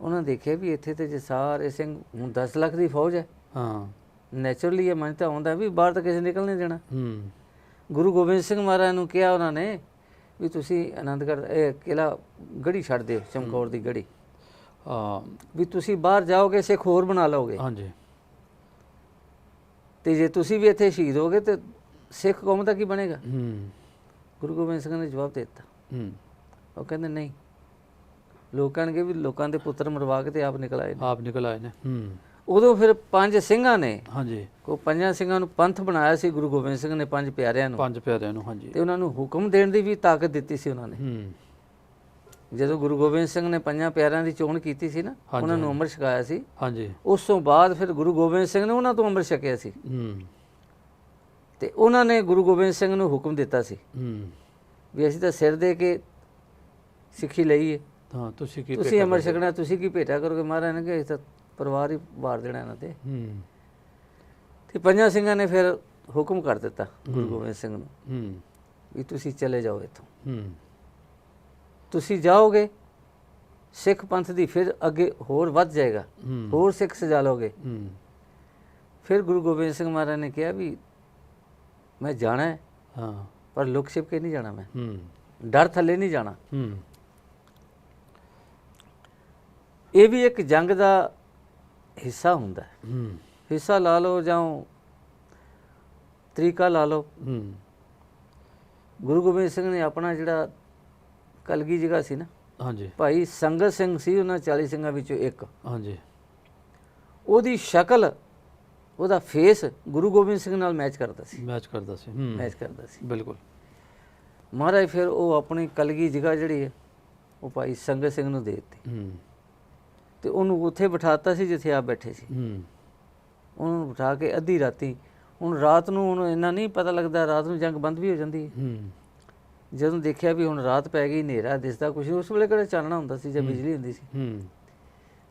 S1: ਉਹਨਾਂ ਦੇਖਿਆ ਵੀ ਇੱਥੇ ਤੇ ਜੇ ਸਾਰੇ ਸਿੰਘ ਹੁਣ 10 ਲੱਖ ਦੀ ਫੌਜ ਹੈ।
S2: ਹਾਂ।
S1: ਨੇਚਰਲੀ ਇਹ ਮਨ ਤਾਂ ਆਉਂਦਾ ਵੀ ਬਾਹਰ ਤਾਂ ਕਿਸੇ ਨਿਕਲ ਨਹੀਂ ਦੇਣਾ।
S2: ਹੂੰ।
S1: ਗੁਰੂ ਗੋਬਿੰਦ ਸਿੰਘ ਮਹਾਰਾਜ ਨੂੰ ਕਿਹਾ ਉਹਨਾਂ ਨੇ ਵੀ ਤੁਸੀਂ ਆਨੰਦਗੜ੍ਹ ਇਹ ਕਿਲਾ ਗੜੀ ਛੱਡ ਦਿਓ ਚਮਕੌਰ ਦੀ ਗੜੀ
S2: ਹਾਂ।
S1: ਵੀ ਤੁਸੀਂ ਬਾਹਰ ਜਾਓਗੇ ਸਿੱਖ ਹੋਰ ਬਣਾ ਲਓਗੇ।
S2: ਹਾਂਜੀ।
S1: ਤੇ ਜੇ ਤੁਸੀਂ ਵੀ ਇੱਥੇ ਸ਼ਹੀਦ ਹੋਗੇ ਤੇ ਸਿੱਖ ਕੌਮ ਦਾ ਕੀ ਬਣੇਗਾ?
S2: ਹੂੰ।
S1: ਗੁਰੂ ਗੋਬਿੰਦ ਸਿੰਘ ਨੇ ਜਵਾਬ ਦਿੱਤਾ।
S2: ਹੂੰ।
S1: ਉਹ ਕਹਿੰਦੇ ਨਹੀਂ ਲੋਕ ਕਹਿਣਗੇ ਵੀ ਲੋਕਾਂ ਦੇ ਪੁੱਤਰ ਮਰਵਾ ਕੇ ਤੇ ਆਪ ਨਿਕਲ ਆਏ ਨੇ।
S2: ਆਪ ਨਿਕਲ ਆਏ ਨੇ। ਹੂੰ।
S1: ਉਦੋਂ ਫਿਰ ਪੰਜ ਸਿੰਘਾਂ ਨੇ
S2: ਹਾਂਜੀ।
S1: ਕੋ ਪੰਜਾਂ ਸਿੰਘਾਂ ਨੂੰ ਪੰਥ ਬਣਾਇਆ ਸੀ ਗੁਰੂ ਗੋਬਿੰਦ ਸਿੰਘ ਨੇ ਪੰਜ ਪਿਆਰਿਆਂ ਨੂੰ।
S2: ਪੰਜ ਪਿਆਰਿਆਂ ਨੂੰ ਹਾਂਜੀ।
S1: ਤੇ ਉਹਨਾਂ ਨੂੰ ਹੁਕਮ ਦੇਣ ਦੀ ਵੀ ਤਾਕਤ ਦਿੱਤੀ ਸੀ ਉਹਨਾਂ ਨੇ।
S2: ਹੂੰ।
S1: ਜਦੋਂ ਗੁਰੂ ਗੋਬਿੰਦ ਸਿੰਘ ਨੇ ਪੰਜਾਂ ਪਿਆਰਿਆਂ ਦੀ ਚੋਣ ਕੀਤੀ ਸੀ ਨਾ ਉਹਨਾਂ ਨੂੰ ਅੰਮ੍ਰਿਤ ਛਕਾਇਆ ਸੀ।
S2: ਹਾਂਜੀ।
S1: ਉਸ ਤੋਂ ਬਾਅਦ ਫਿਰ ਗੁਰੂ ਗੋਬਿੰਦ ਸਿੰਘ ਨੇ ਉਹਨਾਂ ਤੋਂ ਅੰਮ੍ਰਿਤ ਛਕਿਆ ਸੀ।
S2: ਹੂੰ।
S1: ਤੇ ਉਹਨਾਂ ਨੇ ਗੁਰੂ ਗੋਬਿੰਦ ਸਿੰਘ ਨੂੰ ਹੁਕਮ ਦਿੱਤਾ ਸੀ।
S2: ਹੂੰ।
S1: ਵੀ ਅਸੀਂ ਤਾਂ ਸਿਰ ਦੇ ਕੇ ਸਿੱਖੀ ਲਈ ਹੈ
S2: ਤੁਸੀਂ ਕੀ
S1: ਤੁਸੀਂ ਅੰਮ੍ਰਿਤ ਛਕਣਾ ਤੁਸੀਂ ਕੀ ਭੇਟਾ ਕਰੋਗੇ ਮਹਾਰਾਜ ਨੇ ਕਿਹਾ ਤਾਂ ਪਰਿਵਾਰ ਹੀ ਵਾਰ ਦੇਣਾ ਇਹਨਾਂ ਤੇ।
S2: ਹੂੰ।
S1: ਤੇ ਪੰਜਾਂ ਸਿੰਘਾਂ ਨੇ ਫਿਰ ਹੁਕਮ ਕਰ ਦਿੱਤਾ ਗੁਰੂ ਗੋਬਿੰਦ ਸਿੰਘ ਨੂੰ
S2: ਹੂੰ।
S1: ਵੀ ਤੁਸੀਂ ਚਲੇ ਜਾਓ ਇੱਥੋਂ।
S2: ਹੂੰ।
S1: ਤੁਸੀਂ ਜਾਓਗੇ ਸਿੱਖ ਪੰਥ ਦੀ ਫਿਰ ਅੱਗੇ ਹੋਰ ਵੱਧ ਜਾਏਗਾ ਹੋਰ ਸਿੱਖ ਸਜਾ ਲਓਗੇ।
S2: ਹੂੰ।
S1: ਫਿਰ ਗੁਰੂ ਗੋਬਿੰਦ ਸਿੰਘ ਮਹਾਰਾਜ ਨੇ ਕਿਹਾ ਵੀ ਮੈਂ ਜਾਣਾ ਹੈ
S2: ਹਾਂ।
S1: ਪਰ ਲੁਕ ਛਿਪ ਕੇ ਨਹੀਂ ਜਾਣਾ ਮੈਂ।
S2: ਹੂੰ।
S1: ਡਰ ਥੱਲੇ ਨਹੀਂ ਜਾਣਾ
S2: ਹੂੰ
S1: ਇਹ ਵੀ ਇੱਕ ਜੰਗ ਦਾ ਹਿੱਸਾ ਹੁੰਦਾ ਹੈ। ਹਿੱਸਾ ਲਾ ਲਓ ਜਾਂ ਤਰੀਕਾ ਲਾ ਲਓ। ਗੁਰੂ ਗੋਬਿੰਦ ਸਿੰਘ ਨੇ ਆਪਣਾ ਜਿਹੜਾ ਕਲਗੀ ਜਗ੍ਹਾ ਸੀ ਨਾ
S2: ਹਾਂਜੀ।
S1: ਭਾਈ ਸੰਗਤ ਸਿੰਘ ਸੀ ਉਹਨਾਂ 40 ਸਿੰਘਾਂ ਵਿੱਚੋਂ ਇੱਕ।
S2: ਹਾਂਜੀ।
S1: ਉਹਦੀ ਸ਼ਕਲ ਉਹਦਾ ਫੇਸ ਗੁਰੂ ਗੋਬਿੰਦ ਸਿੰਘ ਨਾਲ ਮੈਚ ਕਰਦਾ ਸੀ।
S2: ਮੈਚ ਕਰਦਾ ਸੀ।
S1: ਮੈਚ ਕਰਦਾ ਸੀ।
S2: ਬਿਲਕੁਲ।
S1: ਮਹਾਰਾਜ ਫਿਰ ਉਹ ਆਪਣੀ ਕਲਗੀ ਜਗ੍ਹਾ ਜਿਹੜੀ ਹੈ ਉਹ ਭਾਈ ਸੰਗਤ ਸਿੰਘ ਨੂੰ ਦੇ ਦਿੱਤੀ। ਤੇ ਉਹਨੂੰ ਉੱਥੇ ਬਿਠਾਤਾ ਸੀ ਜਿੱਥੇ ਆਪ ਬੈਠੇ ਸੀ।
S2: ਹੂੰ।
S1: ਉਹਨੂੰ ਬਿਠਾ ਕੇ ਅੱਧੀ ਰਾਤੀ ਹੁਣ ਰਾਤ ਨੂੰ ਉਹਨੂੰ ਇੰਨਾ ਨਹੀਂ ਪਤਾ ਲੱਗਦਾ ਰਾਤ ਨੂੰ ਜੰਗ ਬੰਦ ਵੀ ਹੋ ਜਾਂਦੀ ਹੈ।
S2: ਹੂੰ।
S1: ਜਦੋਂ ਦੇਖਿਆ ਵੀ ਹੁਣ ਰਾਤ ਪੈ ਗਈ ਹਨੇਰਾ ਦਿਸਦਾ ਨਹੀਂ, ਉਸ ਵੇਲੇ ਕਿਹੜਾ ਚਾਨਣਾ ਹੁੰਦਾ ਸੀ ਜਾਂ ਬਿਜਲੀ ਹੁੰਦੀ ਸੀ।
S2: ਹੂੰ।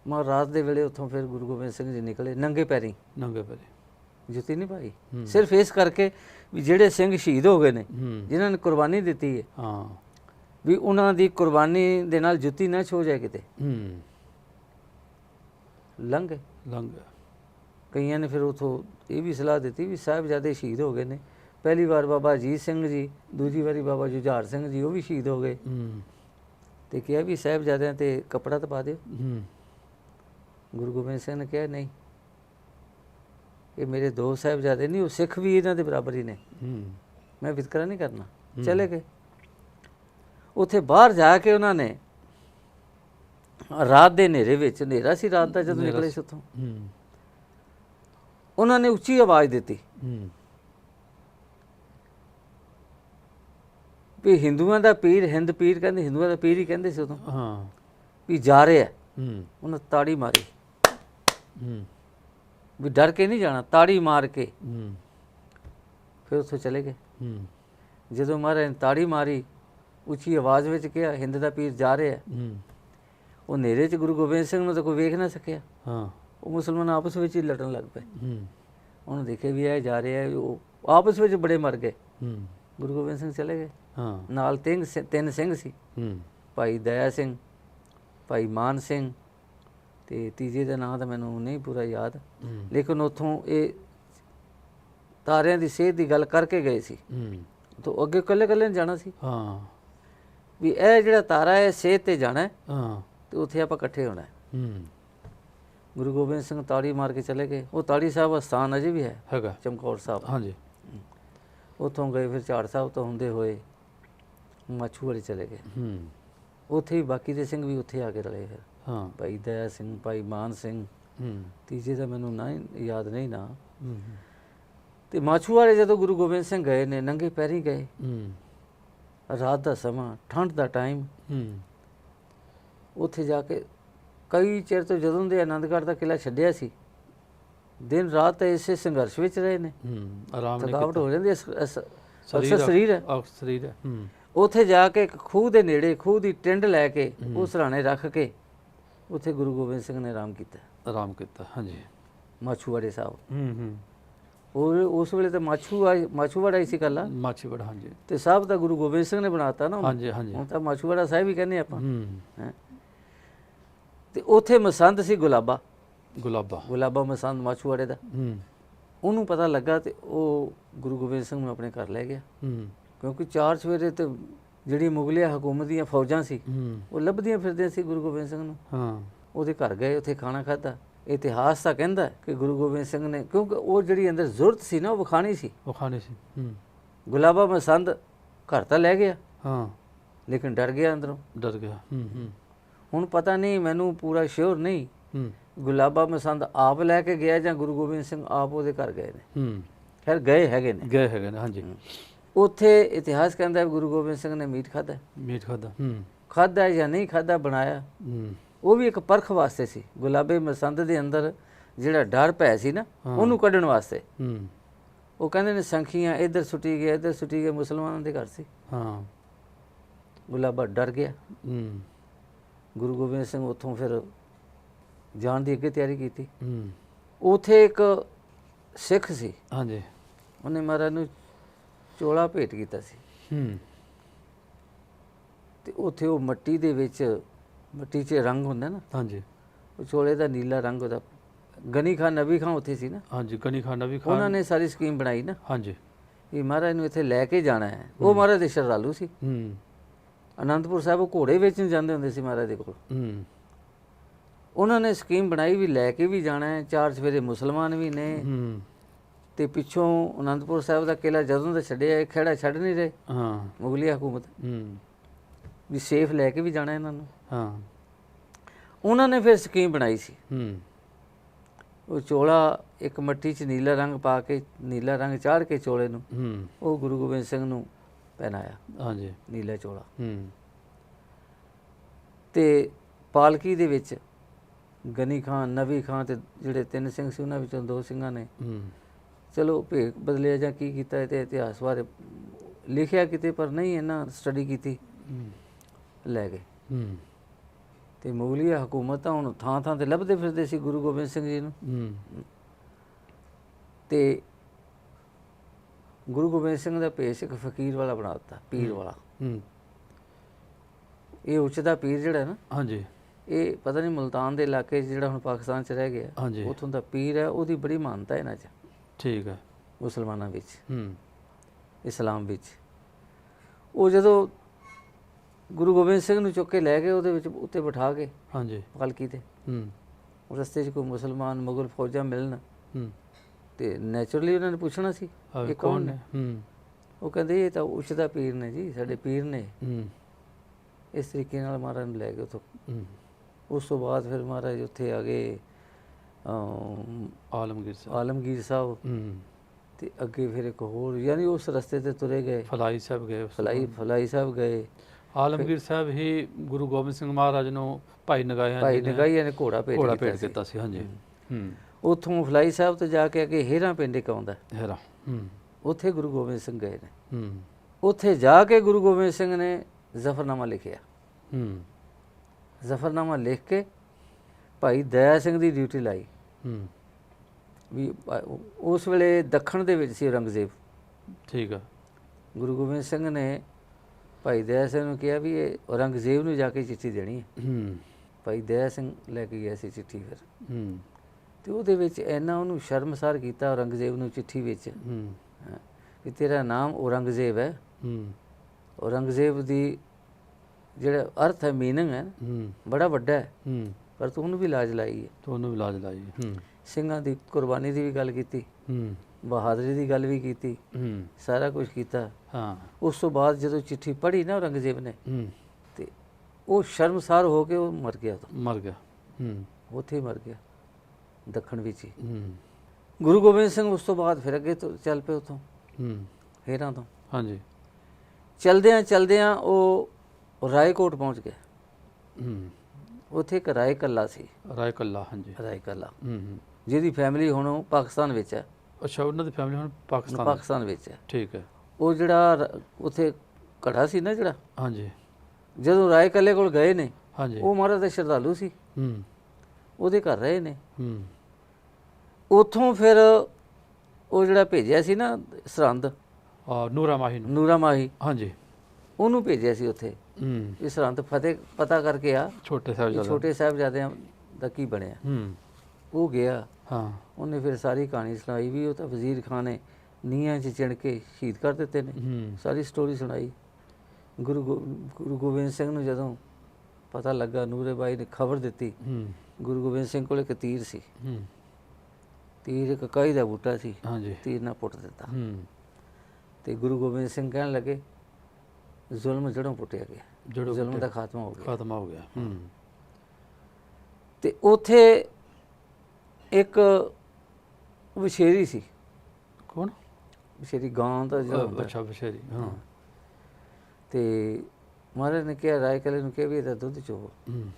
S1: ਮਾ ਰਾਤ ਦੇ ਵੇਲੇ ਉੱਥੋਂ ਫਿਰ ਗੁਰੂ ਗੋਬਿੰਦ ਸਿੰਘ ਜੀ ਨਿਕਲੇ ਨੰਗੇ ਪੈਰੀ।
S2: ਨੰਗੇ ਪਰੇ।
S1: ਜੁੱਤੀ ਨਹੀਂ ਪਾਈ। ਸਿਰਫ ਇਸ ਕਰਕੇ ਵੀ ਜਿਹੜੇ ਸਿੰਘ ਸ਼ਹੀਦ ਹੋ ਗਏ ਨੇ ਜਿਨ੍ਹਾਂ ਨੇ ਕੁਰਬਾਨੀ ਦਿੱਤੀ ਹੈ।
S2: ਹਾਂ।
S1: ਵੀ ਉਹਨਾਂ ਦੀ ਕੁਰਬਾਨੀ ਦੇ ਨਾਲ ਜੁੱਤੀ ਨਾ ਛੋ ਜਾਏ ਕਿਤੇ।
S2: ਹੂੰ।
S1: ਲੰਘ ਗਏ।
S2: ਲੰਘ
S1: ਕਈਆਂ ਨੇ ਫਿਰ ਉਥੋਂ ਇਹ ਵੀ ਸਲਾਹ ਦਿੱਤੀ ਵੀ ਸਾਹਿਬਜ਼ਾਦੇ ਸ਼ਹੀਦ ਹੋ ਗਏ ਨੇ। ਪਹਿਲੀ ਵਾਰ ਬਾਬਾ ਅਜੀਤ ਸਿੰਘ ਜੀ ਦੂਜੀ ਵਾਰੀ ਬਾਬਾ ਜੁਝਾਰ ਸਿੰਘ ਜੀ ਉਹ ਵੀ ਸ਼ਹੀਦ ਹੋ ਗਏ। ਤੇ ਕਿਹਾ ਵੀ ਸਾਹਿਬਜ਼ਾਦਿਆਂ ਤੇ ਕਪੜਾ ਤਾਂ ਪਾ ਦਿਓ ਗੁਰੂ ਗੋਬਿੰਦ ਸਿੰਘ ਨੇ ਕਿਹਾ ਨਹੀਂ ਇਹ ਮੇਰੇ ਦੋ ਸਾਹਿਬਜ਼ਾਦੇ ਨਹੀਂ ਉਹ ਸਿੱਖ ਵੀ ਇਹਨਾਂ ਦੇ ਬਰਾਬਰ ਹੀ ਨੇ। ਮੈਂ ਵਿਤਕਰਾ ਨਹੀਂ ਕਰਨਾ। ਚਲੇ ਗਏ। ਉੱਥੇ ਬਾਹਰ ਜਾ ਕੇ ਉਹਨਾਂ ਨੇ ਰਾਤ ਦੇ ਹਨੇਰੇ ਵਿੱਚ ਹਨੇਰਾ ਸੀ ਰਾਤ ਦਾ ਜਦੋਂ ਨਿਕਲੇ
S2: ਸੀ।
S1: ਉੱਥੋਂ।
S2: ਹੂੰ।
S1: ਉਹਨਾਂ ਨੇ ਉੱਚੀ ਆਵਾਜ਼ ਦਿੱਤੀ
S2: ਹੂੰ।
S1: ਵੀ ਹਿੰਦੂਆਂ ਦਾ ਪੀਰ ਹਿੰਦ ਪੀਰ ਕਹਿੰਦੇ ਹਿੰਦੂਆਂ ਦਾ ਪੀਰ ਹੀ ਕਹਿੰਦੇ ਸੀ ਉਦੋਂ।
S2: ਹਾਂ।
S1: ਵੀ ਜਾ ਰਿਹਾ
S2: ਹੂੰ।
S1: ਉਹਨਾਂ ਤਾੜੀ ਮਾਰੀ।
S2: ਹੂੰ।
S1: ਵੀ ਡਰ ਕੇ ਨਹੀਂ ਜਾਣਾ ਤਾੜੀ ਮਾਰ ਕੇ।
S2: ਹੂੰ।
S1: ਫਿਰ ਉੱਥੋਂ ਚਲੇ ਗਏ।
S2: ਹੂੰ।
S1: ਜਦੋਂ ਮਹਾਰਾਜ ਨੇ ਤਾੜੀ ਮਾਰੀ ਉੱਚੀ ਆਵਾਜ਼ ਵਿੱਚ ਕਿਹਾ ਹਿੰਦ ਦਾ ਪੀਰ ਜਾ ਰਿਹਾ
S2: ਹੂੰ।
S1: ਉਹ ਹਨੇਰੇ 'ਚ ਗੁਰੂ ਗੋਬਿੰਦ ਸਿੰਘ ਨੂੰ ਤਾਂ ਕੋਈ ਵੇਖ ਨਾ ਸਕਿਆ।
S2: ਹਾਂ।
S1: ਉਹ ਮੁਸਲਮਾਨ ਆਪਸ ਵਿੱਚ ਹੀ ਲੜਨ ਲੱਗ ਪਏ।
S2: ਹੂੰ।
S1: ਉਹਨੂੰ ਦੇਖਿਆ ਵੀ ਇਹ ਜਾ ਰਿਹਾ ਉਹ ਆਪਸ ਵਿੱਚ ਬੜੇ ਮਰ ਗਏ।
S2: ਹੂੰ।
S1: ਗੁਰੂ ਗੋਬਿੰਦ ਸਿੰਘ ਚਲੇ ਗਏ।
S2: ਹਾਂ।
S1: ਨਾਲ ਤਿੰਨ ਤਿੰਨ ਸਿੰਘ ਸੀ।
S2: ਹੂੰ।
S1: ਭਾਈ ਦਇਆ ਸਿੰਘ ਭਾਈ ਮਾਨ ਸਿੰਘ ਤੇ ਤੀਜੇ ਦਾ ਨਾਮ ਤਾਂ ਮੈਨੂੰ ਨਹੀਂ ਪੂਰਾ ਯਾਦ। ਲੇਕਿਨ ਉਥੋਂ ਇਹ ਤਾਰਿਆਂ ਦੀ ਸੇਧ ਦੀ ਗੱਲ ਕਰਕੇ ਗਏ ਸੀ।
S2: ਹੂੰ।
S1: ਤੋਂ ਅੱਗੇ ਕੱਲੇ ਕੱਲੇ ਜਾਣਾ ਸੀ।
S2: ਹਾਂ।
S1: ਵੀ ਇਹ ਜਿਹੜਾ ਤਾਰਾ ਹੈ ਸੇਧ ਤੇ ਜਾਣਾ ਹਾਂ। ਤੇ ਉੱਥੇ ਆਪਾਂ ਇਕੱਠੇ ਹੋਣਾ ਹੈ। ਗੁਰੂ ਗੋਬਿੰਦ ਸਿੰਘ ਤਾੜੀ ਮਾਰ ਕੇ ਚਲੇ ਗਏ। ਉਹ ਤਾੜੀ ਸਾਹਿਬ ਅਸਥਾਨ ਅਜੇ ਵੀ ਹੈ।
S2: ਹੈਗਾ।
S1: ਚਮਕੌਰ ਸਾਹਿਬ।
S2: ਹਾਂਜੀ।
S1: ਉੱਥੋਂ ਗਏ ਫਿਰ ਝਾੜ ਸਾਹਿਬ ਤੋਂ ਹੁੰਦੇ ਹੋਏ ਮਾਛੂ ਵਾਲੇ ਚਲੇ ਗਏ।
S2: ਹੂੰ।
S1: ਉੱਥੇ ਹੀ ਬਾਕੀ ਦੇ ਸਿੰਘ ਵੀ ਉੱਥੇ ਆ ਕੇ ਰਲੇ ਫਿਰ।
S2: ਹਾਂ।
S1: ਭਾਈ ਦਇਆ ਸਿੰਘ ਭਾਈ ਮਾਨ ਸਿੰਘ।
S2: ਹੂੰ।
S1: ਤੀਜੇ ਦਾ ਮੈਨੂੰ ਨਾ ਯਾਦ ਨਹੀਂ ਨਾ।
S2: ਹੂੰ।
S1: ਤੇ ਮਾਛੂ ਵਾਲੇ ਜਦੋਂ ਗੁਰੂ ਗੋਬਿੰਦ ਸਿੰਘ ਗਏ ਨੇ ਨੰਗੇ ਪੈਰੀ ਗਏ।
S2: ਹੂੰ।
S1: ਰਾਤ ਦਾ ਸਮਾਂ ਠੰਡ ਦਾ ਟਾਈਮ
S2: ਹੂੰ।
S1: ਉੱਥੇ ਜਾ ਕੇ ਕਈ ਚਿਰ ਤੋਂ ਜਦੋਂ ਦੇ ਆਨੰਦਗੜ੍ਹ ਦਾ ਕਿਲਾ ਛੱਡਿਆ ਸੀ ਦਿਨ ਰਾਤ ਇਸੇ ਸੰਘਰਸ਼ ਵਿੱਚ ਰਹੇ ਨੇ।
S2: ਹੂੰ ਆਰਾਮ ਨਹੀਂ
S1: ਥਕਾਵਟ ਹੋ ਜਾਂਦੀ ਹੈ
S2: ਸਰੀਰ
S1: ਹੈ।
S2: ਸਰੀਰ ਹੈ ਹੂੰ।
S1: ਉੱਥੇ ਜਾ ਕੇ ਇੱਕ ਖੂਹ ਦੇ ਨੇੜੇ ਖੂਹ ਦੀ ਟਿੰਡ ਲੈ ਕੇ ਉਹ ਸਰਾਣੇ ਰੱਖ ਕੇ ਉੱਥੇ ਗੁਰੂ ਗੋਬਿੰਦ ਸਿੰਘ ਨੇ ਆਰਾਮ ਕੀਤਾ।
S2: ਆਰਾਮ ਕੀਤਾ ਹਾਂਜੀ।
S1: ਮਾਛੂਵਾੜੇ ਸਾਹਿਬ।
S2: ਹੂੰ ਹੂੰ।
S1: ਉਹ ਉਸ ਵੇਲੇ ਤਾਂ ਮਾਛੂ ਮਾਛੂਵਾੜਾ ਹੀ ਸੀ ਕੱਲਾ
S2: ਮਾਛੀਵਾੜਾ ਹਾਂਜੀ।
S1: ਤੇ ਸਾਹਿਬ ਤਾਂ ਗੁਰੂ ਗੋਬਿੰਦ ਸਿੰਘ ਨੇ ਬਣਾਤਾ ਨਾ।
S2: ਹਾਂਜੀ ਹਾਂਜੀ।
S1: ਹੁਣ ਤਾਂ ਮਾਛੂਵਾੜਾ ਸਾਹਿਬ ਹੀ ਕਹਿੰਦੇ ਆਪਾਂ।
S2: ਹੈਂ।
S1: ਤੇ ਉੱਥੇ ਮਸੰਦ ਸੀ ਗੁਲਾਬਾ।
S2: ਗੁਲਾਬਾ।
S1: ਗੁਲਾਬਾ ਮਸੰਦ ਮਾਛੂਵਾੜੇ ਦਾ।
S2: ਹੂੰ।
S1: ਉਹਨੂੰ ਪਤਾ ਲੱਗਾ ਤੇ ਉਹ ਗੁਰੂ ਗੋਬਿੰਦ ਸਿੰਘ ਨੂੰ ਆਪਣੇ ਘਰ ਲੈ ਗਿਆ।
S2: ਹੂੰ।
S1: ਕਿਉਂਕਿ ਚਾਰ ਸਵੇਰੇ ਤੇ ਜਿਹੜੀ ਮੁਗਲਿਆ ਹਕੂਮਤ ਦੀਆਂ ਫੌਜਾਂ ਸੀ ਉਹ ਲੱਭਦੀਆਂ ਫਿਰਦੀਆਂ ਸੀ ਗੁਰੂ ਗੋਬਿੰਦ ਸਿੰਘ ਨੂੰ।
S2: ਹਾਂ।
S1: ਉਹਦੇ ਘਰ ਗਏ ਉੱਥੇ ਖਾਣਾ ਖਾਧਾ। ਇਤਿਹਾਸ ਤਾਂ ਕਹਿੰਦਾ ਕਿ ਗੁਰੂ ਗੋਬਿੰਦ ਸਿੰਘ ਨੇ ਕਿਉਂਕਿ ਉਹ ਜਿਹੜੀ ਅੰਦਰ ਜ਼ੁਰਤ ਸੀ ਨਾ ਉਹ ਵਿਖਾਣੀ ਸੀ।
S2: ਉਹ ਖਾਣੇ ਸੀ। ਹੂੰ।
S1: ਗੁਲਾਬਾ ਮਸੰਦ ਘਰ ਤਾਂ ਲੈ ਗਿਆ।
S2: ਹਾਂ।
S1: ਲੇਕਿਨ ਡਰ ਗਿਆ ਅੰਦਰੋਂ।
S2: ਡਰ ਗਿਆ। ਹੂੰ ਹੂੰ।
S1: ਹੁਣ ਪਤਾ ਨਹੀਂ ਮੈਨੂੰ ਪੂਰਾ ਸ਼ੋਰ ਨਹੀਂ।
S2: ਹੂੰ।
S1: ਗੁਲਾਬਾ ਮਸੰਦ ਆਪ ਲੈ ਕੇ ਗਿਆ ਜਾਂ ਗੁਰੂ ਗੋਬਿੰਦ ਸਿੰਘ ਆਪ ਉਹਦੇ ਘਰ ਗਏ ਨੇ?
S2: ਹੂੰ।
S1: ਖੈਰ ਗਏ ਹੈਗੇ ਨੇ।
S2: ਗਏ ਹੈਗੇ ਨੇ ਹਾਂਜੀ।
S1: ਉੱਥੇ ਇਤਿਹਾਸ ਕਹਿੰਦਾ ਹੈ ਗੁਰੂ ਗੋਬਿੰਦ ਸਿੰਘ ਨੇ ਮੀਟ ਖਾਧਾ।
S2: ਮੀਟ ਖਾਦਾ ਹੂੰ।
S1: ਖਾਧਾ ਜਾਂ ਨਹੀਂ ਖਾਧਾ ਬਣਾਇਆ।
S2: ਹੂੰ।
S1: ਉਹ ਵੀ ਇੱਕ ਪਰਖ ਵਾਸਤੇ ਸੀ। ਗੁਲਾਬੇ ਮਸੰਦ ਦੇ ਅੰਦਰ ਜਿਹੜਾ ਡਰ ਪੈ ਸੀ ਨਾ ਉਹਨੂੰ ਕੱਢਣ ਵਾਸਤੇ।
S2: ਹੂੰ।
S1: ਉਹ ਕਹਿੰਦੇ ਨੇ ਸੰਖੀਆਂ ਇੱਧਰ ਸੁੱਟੀ ਗਏ ਇੱਧਰ ਸੁੱਟੀ ਗਏ ਮੁਸਲਮਾਨਾਂ ਦੇ ਘਰ ਸੀ।
S2: ਹਾਂ।
S1: ਗੁਲਾਬਾ ਡਰ ਗਿਆ।
S2: ਹੂੰ।
S1: ਗੁਰੂ ਗੋਬਿੰਦ ਸਿੰਘ ਉੱਥੋਂ ਫਿਰ ਜਾਣ ਦੀ ਅੱਗੇ ਤਿਆਰੀ ਕੀਤੀ।
S2: ਹੂੰ।
S1: ਉਥੇ ਇੱਕ ਸਿੱਖ ਸੀ।
S2: ਹਾਂਜੀ।
S1: ਉਹਨੇ ਮਹਾਰਾਜ ਨੂੰ ਚੋਲਾ ਭੇਟ ਕੀਤਾ ਸੀ।
S2: ਹੂੰ।
S1: ਤੇ ਉਥੇ ਉਹ ਮਿੱਟੀ ਦੇ ਵਿੱਚ ਮਿੱਟੀ 'ਚ ਰੰਗ ਹੁੰਦਾ ਨਾ।
S2: ਹਾਂਜੀ।
S1: ਉਹ ਚੋਲੇ ਦਾ ਨੀਲਾ ਰੰਗ ਉਹਦਾ ਗਨੀ ਖਾਨ ਨਬੀ ਖਾਨ ਉੱਥੇ ਸੀ ਨਾ।
S2: ਹਾਂਜੀ ਕਣੀ ਖਾਣਾ ਵੀ ਖਾ।
S1: ਉਹਨਾਂ ਨੇ ਸਾਰੀ ਸਕੀਮ ਬਣਾਈ ਨਾ।
S2: ਹਾਂਜੀ।
S1: ਵੀ ਮਹਾਰਾਜ ਨੂੰ ਇੱਥੇ ਲੈ ਕੇ ਜਾਣਾ ਹੈ। ਉਹ ਮਹਾਰਾਜ ਦੇ ਸ਼ਰਧਾਲੂ ਸੀ।
S2: ਹੂੰ।
S1: ਅਨੰਦਪੁਰ ਸਾਹਿਬ ਉਹ ਘੋੜੇ ਵੇਚਣ ਜਾਂਦੇ ਹੁੰਦੇ ਸੀ ਮਹਾਰਾਜ ਦੇ ਕੋਲ।
S2: ਹੂੰ।
S1: ਉਹਨਾਂ ਨੇ ਸਕੀਮ ਬਣਾਈ ਵੀ ਲੈ ਕੇ ਵੀ ਜਾਣਾ ਹੈ ਚਾਰ ਸਵੇਰੇ ਮੁਸਲਮਾਨ ਵੀ ਨੇ।
S2: ਹੂੰ।
S1: ਤੇ ਪਿੱਛੋਂ ਅਨੰਦਪੁਰ ਸਾਹਿਬ ਦਾ ਕਿਲਾ ਜਦੋਂ ਦਾ ਛੱਡਿਆ ਇਹ ਖੇੜਾ ਛੱਡ ਨਹੀਂ ਰਹੇ।
S2: ਹਾਂ।
S1: ਮੁਗਲੀ ਹਕੂਮਤ।
S2: ਹੂੰ।
S1: ਵੀ ਸੇਫ ਲੈ ਕੇ ਵੀ ਜਾਣਾ ਇਹਨਾਂ ਨੂੰ।
S2: ਹਾਂ।
S1: ਉਹਨਾਂ ਨੇ ਫਿਰ ਸਕੀਮ ਬਣਾਈ ਸੀ।
S2: ਹੂੰ।
S1: ਉਹ ਚੋਲਾ ਇੱਕ ਮੱਟੀ 'ਚ ਨੀਲਾ ਰੰਗ ਪਾ ਕੇ ਨੀਲਾ ਰੰਗ ਚਾੜ ਕੇ ਚੋਲੇ ਨੂੰ
S2: ਹੂੰ।
S1: ਉਹ ਗੁਰੂ ਗੋਬਿੰਦ ਸਿੰਘ ਨੂੰ ਪਹਿਨਾਇਆ
S2: ਹਾਂਜੀ।
S1: ਨੀਲਾ ਚੋਲਾ।
S2: ਹੂੰ।
S1: ਤੇ ਪਾਲਕੀ ਦੇ ਵਿੱਚ ਗਨੀ ਖਾਨ ਨਵੀ ਖਾਨ ਤੇ ਜਿਹੜੇ ਤਿੰਨ ਸਿੰਘ ਸੀ ਉਹਨਾਂ ਵਿੱਚੋਂ ਦੋ ਸਿੰਘਾਂ ਨੇ।
S2: ਹੂੰ।
S1: ਚਲੋ ਭੇਖ ਬਦਲਿਆ ਜਾਂ ਕੀ ਕੀਤਾ ਇਹ ਤੇ ਇਤਿਹਾਸ ਬਾਰੇ ਲਿਖਿਆ ਕਿਤੇ ਪਰ ਨਹੀਂ ਇਹਨਾਂ ਸਟੱਡੀ ਕੀਤੀ।
S2: ਹੂੰ।
S1: ਲੈ ਗਏ।
S2: ਹੂੰ।
S1: ਤੇ ਮੁਗਲੀ ਹਕੂਮਤ ਤਾਂ ਹੁਣ ਥਾਂ ਥਾਂ ਤੇ ਲੱਭਦੇ ਫਿਰਦੇ ਸੀ ਗੁਰੂ ਗੋਬਿੰਦ ਸਿੰਘ ਜੀ ਨੂੰ।
S2: ਹੂੰ।
S1: ਤੇ ਗੁਰੂ ਗੋਬਿੰਦ ਸਿੰਘ ਦਾ ਭੇਸ ਇੱਕ ਫਕੀਰ ਵਾਲਾ ਬਣਾ ਦਿੱਤਾ ਪੀਰ ਵਾਲਾ।
S2: ਹੂੰ।
S1: ਇਹ ਉੱਚਦਾ ਪੀਰ ਜਿਹੜਾ ਨਾ
S2: ਹਾਂਜੀ।
S1: ਇਹ ਪਤਾ ਨਹੀਂ ਮੁਲਤਾਨ ਦੇ ਇਲਾਕੇ 'ਚ ਜਿਹੜਾ ਹੁਣ ਪਾਕਿਸਤਾਨ 'ਚ ਰਹਿ ਗਿਆ ਉਥੋਂ ਦਾ ਪੀਰ ਹੈ ਉਹਦੀ ਬੜੀ ਮਾਨਤਾ ਇਹਨਾਂ 'ਚ।
S2: ਠੀਕ ਹੈ।
S1: ਮੁਸਲਮਾਨਾਂ ਵਿੱਚ।
S2: ਹੂੰ।
S1: ਇਸਲਾਮ ਵਿੱਚ। ਉਹ ਜਦੋਂ ਗੁਰੂ ਗੋਬਿੰਦ ਸਿੰਘ ਨੂੰ ਚੁੱਕ ਕੇ ਲੈ ਗਏ ਉਹਦੇ ਵਿੱਚ ਉੱਤੇ ਬਿਠਾ ਕੇ
S2: ਹਾਂਜੀ।
S1: ਪਾਲਕੀ ਤੇ।
S2: ਹੂੰ।
S1: ਰਸਤੇ 'ਚ ਕੋਈ ਮੁਸਲਮਾਨ ਮੁਗਲ ਫੌਜਾਂ ਮਿਲਣ
S2: ਹੂੰ।
S1: ਤੇ ਨੇਚਰਲੀ ਉਹਨਾਂ ਨੇ ਪੁੱਛਣਾ ਸੀ ਇਹ ਕੌਣ ਨੇ?
S2: ਹੂੰ।
S1: ਉਹ ਕਹਿੰਦੇ ਇਹ ਤਾਂ ਉੱਚਦਾ ਪੀਰ ਨੇ ਜੀ ਸਾਡੇ ਪੀਰ ਨੇ।
S2: ਹੂੰ।
S1: ਇਸ ਤਰੀਕੇ ਨਾਲ ਮਹਾਰਾਜ ਨੂੰ ਲੈ ਗਏ ਉੱਥੋਂ। ਉਸ ਤੋਂ ਬਾਅਦ ਫਿਰ ਮਹਾਰਾਜ ਉੱਥੇ ਆ ਗਏ
S2: ਆਲਮਗੀਰ ਸਾਹਿਬ।
S1: ਆਲਮਗੀਰ ਸਾਹਿਬ।
S2: ਹੂੰ।
S1: ਤੇ ਅੱਗੇ ਫਿਰ ਇੱਕ ਹੋਰ ਯਾਨੀ ਉਸ ਰਸਤੇ ਤੇ ਤੁਰੇ ਗਏ।
S2: ਫਲਾਈ ਸਾਹਿਬ ਗਏ
S1: ਫਲਾਈ ਫਲਾਈ ਸਾਹਿਬ ਗਏ।
S2: ਆਲਮਗੀਰ ਸਾਹਿਬ ਹੀ ਗੁਰੂ ਗੋਬਿੰਦ ਸਿੰਘ ਮਹਾਰਾਜ ਨੂੰ ਭਾਈ ਨਗਾਇਆ
S1: ਭਾਈ ਨਗਾਈਆ ਨੇ ਘੋੜਾ ਸੀ।
S2: ਕੀਤਾ ਸੀ ਹਾਂਜੀ। ਹੂੰ।
S1: ਉੱਥੋਂ ਫਲਾਈ ਸਾਹਿਬ ਤੋਂ ਜਾ ਕੇ ਅੱਗੇ ਹੀਰਾ ਪਿੰਡ ਇੱਕ ਆਉਂਦਾ।
S2: ਹੈਰਾ। ਹੂੰ।
S1: ਉੱਥੇ ਗੁਰੂ ਗੋਬਿੰਦ ਸਿੰਘ ਗਏ ਨੇ।
S2: ਹੂੰ।
S1: ਉੱਥੇ ਜਾ ਕੇ ਗੁਰੂ ਗੋਬਿੰਦ ਸਿੰਘ ਨੇ ਜ਼ਫਰਨਾਮਾ ਲਿਖਿਆ।
S2: ਹੂੰ।
S1: ਜ਼ਫਰਨਾਮਾ ਲਿਖ ਕੇ ਭਾਈ ਦਇਆ ਸਿੰਘ ਦੀ ਡਿਊਟੀ ਲਾਈ।
S2: ਹੂੰ।
S1: ਵੀ ਉਸ ਵੇਲੇ ਦੱਖਣ ਦੇ ਵਿੱਚ ਸੀ ਔਰੰਗਜ਼ੇਬ।
S2: ਠੀਕ ਆ।
S1: ਗੁਰੂ ਗੋਬਿੰਦ ਸਿੰਘ ਨੇ ਭਾਈ ਦਇਆ ਸਿੰਘ ਨੂੰ ਕਿਹਾ ਵੀ ਇਹ ਔਰੰਗਜ਼ੇਬ ਨੂੰ ਜਾ ਕੇ ਚਿੱਠੀ ਦੇਣੀ ਹੈ।
S2: ਹੂੰ।
S1: ਭਾਈ ਦਇਆ ਸਿੰਘ ਲੈ ਕੇ ਗਿਆ ਸੀ ਚਿੱਠੀ ਫਿਰ।
S2: ਹੂੰ।
S1: ਤੇ ਉਹਦੇ ਵਿੱਚ ਇੰਨਾ ਉਹਨੂੰ ਸ਼ਰਮਸਾਰ ਕੀਤਾ ਔਰੰਗਜ਼ੇਬ ਨੂੰ ਚਿੱਠੀ ਵਿੱਚ। ਵੀ ਤੇਰਾ ਨਾਮ ਔਰੰਗਜ਼ੇਬ ਹੈ।
S2: ਹੂੰ।
S1: ਔਰੰਗਜ਼ੇਬ ਦੀ ਜਿਹੜਾ ਅਰਥ ਹੈ ਮੀਨਿੰਗ ਹੈ
S2: ਹੂੰ।
S1: ਬੜਾ ਵੱਡਾ ਹੈ।
S2: ਹੂੰ।
S1: ਪਰ ਤੂੰ ਉਹਨੂੰ ਵੀ ਲਾਜ ਲਾਈ ਹੈ।
S2: ਤੁਹਾਨੂੰ ਵੀ ਲਾਜ ਲਾਈ ਹੂੰ।
S1: ਸਿੰਘਾਂ ਦੀ ਕੁਰਬਾਨੀ ਦੀ ਵੀ ਗੱਲ ਕੀਤੀ।
S2: ਹੂੰ।
S1: ਬਹਾਦਰੀ ਦੀ ਗੱਲ ਵੀ ਕੀਤੀ।
S2: ਹੂੰ।
S1: ਸਾਰਾ ਕੁਝ ਕੀਤਾ।
S2: ਹਾਂ।
S1: ਉਸ ਤੋਂ ਬਾਅਦ ਜਦੋਂ ਚਿੱਠੀ ਪੜ੍ਹੀ ਨਾ ਔਰੰਗਜ਼ੇਬ ਨੇ
S2: ਹੂੰ।
S1: ਤੇ ਉਹ ਸ਼ਰਮਸਾਰ ਹੋ ਕੇ ਉਹ ਮਰ ਗਿਆ।
S2: ਮਰ ਗਿਆ। ਹੂੰ।
S1: ਉੱਥੇ ਮਰ ਗਿਆ। ਦੱਖਣ ਵਿੱਚ ਹੀ। ਗੁਰੂ ਗੋਬਿੰਦ ਸਿੰਘ ਉਸ ਤੋਂ ਬਾਅਦ ਫਿਰ ਅੱਗੇ ਚੱਲ ਪਏ ਉਥੋਂ।
S2: ਹੂੰ।
S1: ਹੇਰਾਂ ਤੋਂ।
S2: ਹਾਂਜੀ।
S1: ਚਲਦਿਆਂ ਚਲਦਿਆਂ ਉਹ ਰਾਏਕੋਟ ਪਹੁੰਚ ਗਏ।
S2: ਹੂੰ।
S1: ਉੱਥੇ ਇੱਕ ਰਾਏ ਕੱਲਾ ਸੀ।
S2: ਰਾਏ ਕੱਲਾ ਹਾਂਜੀ।
S1: ਰਾਏ ਕੱਲਾ
S2: ਹੂੰ ਹੂੰ।
S1: ਜਿਹਦੀ ਫੈਮਿਲੀ ਹੁਣ ਪਾਕਿਸਤਾਨ ਵਿੱਚ ਹੈ।
S2: ਅੱਛਾ ਉਹਨਾਂ ਦੀ ਫੈਮਿਲੀ ਹੁਣ ਪਾਕਿਸਤਾਨ
S1: ਪਾਕਿਸਤਾਨ ਵਿੱਚ ਹੈ।
S2: ਠੀਕ ਹੈ।
S1: ਉਹ ਜਿਹੜਾ ਉੱਥੇ ਘੜਾ ਸੀ ਨਾ ਜਿਹੜਾ?
S2: ਹਾਂਜੀ।
S1: ਜਦੋਂ ਰਾਏ ਕੱਲੇ ਕੋਲ ਗਏ ਨੇ
S2: ਹਾਂਜੀ।
S1: ਉਹ ਮਹਾਰਾਜ ਦੇ ਸ਼ਰਧਾਲੂ ਸੀ।
S2: ਹੂੰ।
S1: ਉਹਦੇ ਘਰ ਰਹੇ ਨੇ।
S2: ਹੂੰ।
S1: ਉਥੋਂ ਫਿਰ ਉਹ ਜਿਹੜਾ ਭੇਜਿਆ ਸੀ ਨਾ ਸਰਹੰਦ।
S2: ਆ ਨੂਰਾ ਮਾਹੀ ਨੂੰ।
S1: ਨੂਰਾ ਮਾਹੀ।
S2: ਹਾਂਜੀ।
S1: ਉਹਨੂੰ ਭੇਜਿਆ ਸੀ ਉੱਥੇ।
S2: ਹੂੰ।
S1: ਵੀ ਸਰਹੰਦ ਫਤਿਹ ਪਤਾ ਕਰਕੇ ਆ
S2: ਛੋਟੇ
S1: ਵੀ
S2: ਸਾਹਿਬ
S1: ਛੋਟੇ ਸਾਹਿਬਜ਼ਾਦਿਆਂ ਦਾ ਕੀ ਬਣਿਆ।
S2: ਹੂੰ।
S1: ਉਹ ਗਿਆ।
S2: ਹਾਂ।
S1: ਉਹਨੇ ਫਿਰ ਸਾਰੀ ਕਹਾਣੀ ਸੁਣਾਈ ਵੀ ਉਹ ਤਾਂ ਵਜ਼ੀਰ ਖਾਨ ਨੇ ਨੀਹਾਂ 'ਚ ਚਿਣ ਕੇ ਸ਼ਹੀਦ ਕਰ ਦਿੱਤੇ ਨੇ।
S2: ਹੂੰ।
S1: ਸਾਰੀ ਸਟੋਰੀ ਸੁਣਾਈ। ਗੁਰੂ ਗੁਰੂ ਗੋਬਿੰਦ ਸਿੰਘ ਨੂੰ ਜਦੋਂ ਪਤਾ ਲੱਗਾ ਨੂਰੇ ਬਾਈ ਨੇ ਖਬਰ ਦਿੱਤੀ।
S2: ਹੂੰ।
S1: ਗੁਰੂ ਗੋਬਿੰਦ ਸਿੰਘ ਕੋਲ ਇੱਕ ਤੀਰ ਸੀ।
S2: ਹੂੰ।
S1: ਤੀਰ ਇੱਕ ਕਾਈ ਦਾ ਬੂਟਾ ਸੀ।
S2: ਹਾਂਜੀ।
S1: ਤੀਰ ਨਾਲ ਪੁੱਟ ਦਿੱਤਾ।
S2: ਹੂੰ।
S1: ਤੇ ਗੁਰੂ ਗੋਬਿੰਦ ਸਿੰਘ ਕਹਿਣ ਲੱਗੇ ਜ਼ੁਲਮ ਜੜੋਂ ਪੁੱਟਿਆ ਗਿਆ।
S2: ਜੜੋਂ
S1: ਜ਼ੁਲਮ ਦਾ ਖਾਤਮਾ ਹੋ ਗਿਆ।
S2: ਖਤਮ ਹੋ ਗਿਆ। ਹੂੰ।
S1: ਤੇ ਉਥੇ ਇੱਕ ਵਿਸ਼ੇਰੀ ਸੀ।
S2: ਕੌਣ?
S1: ਵਿਸ਼ੇਰੀ ਗਾਂ ਦਾ ਜਿਹੜਾ
S2: ਅੱਛਾ ਬਸ਼ੇਰੀ ਹਾਂ।
S1: ਤੇ ਮਹਾਰਾਜ ਨੇ ਕਿਹਾ ਰਾਏ ਕਲੇ ਨੂੰ ਕਿਹਾ ਵੀ ਇਹਦਾ ਦੁੱਧ
S2: ਹੂੰ।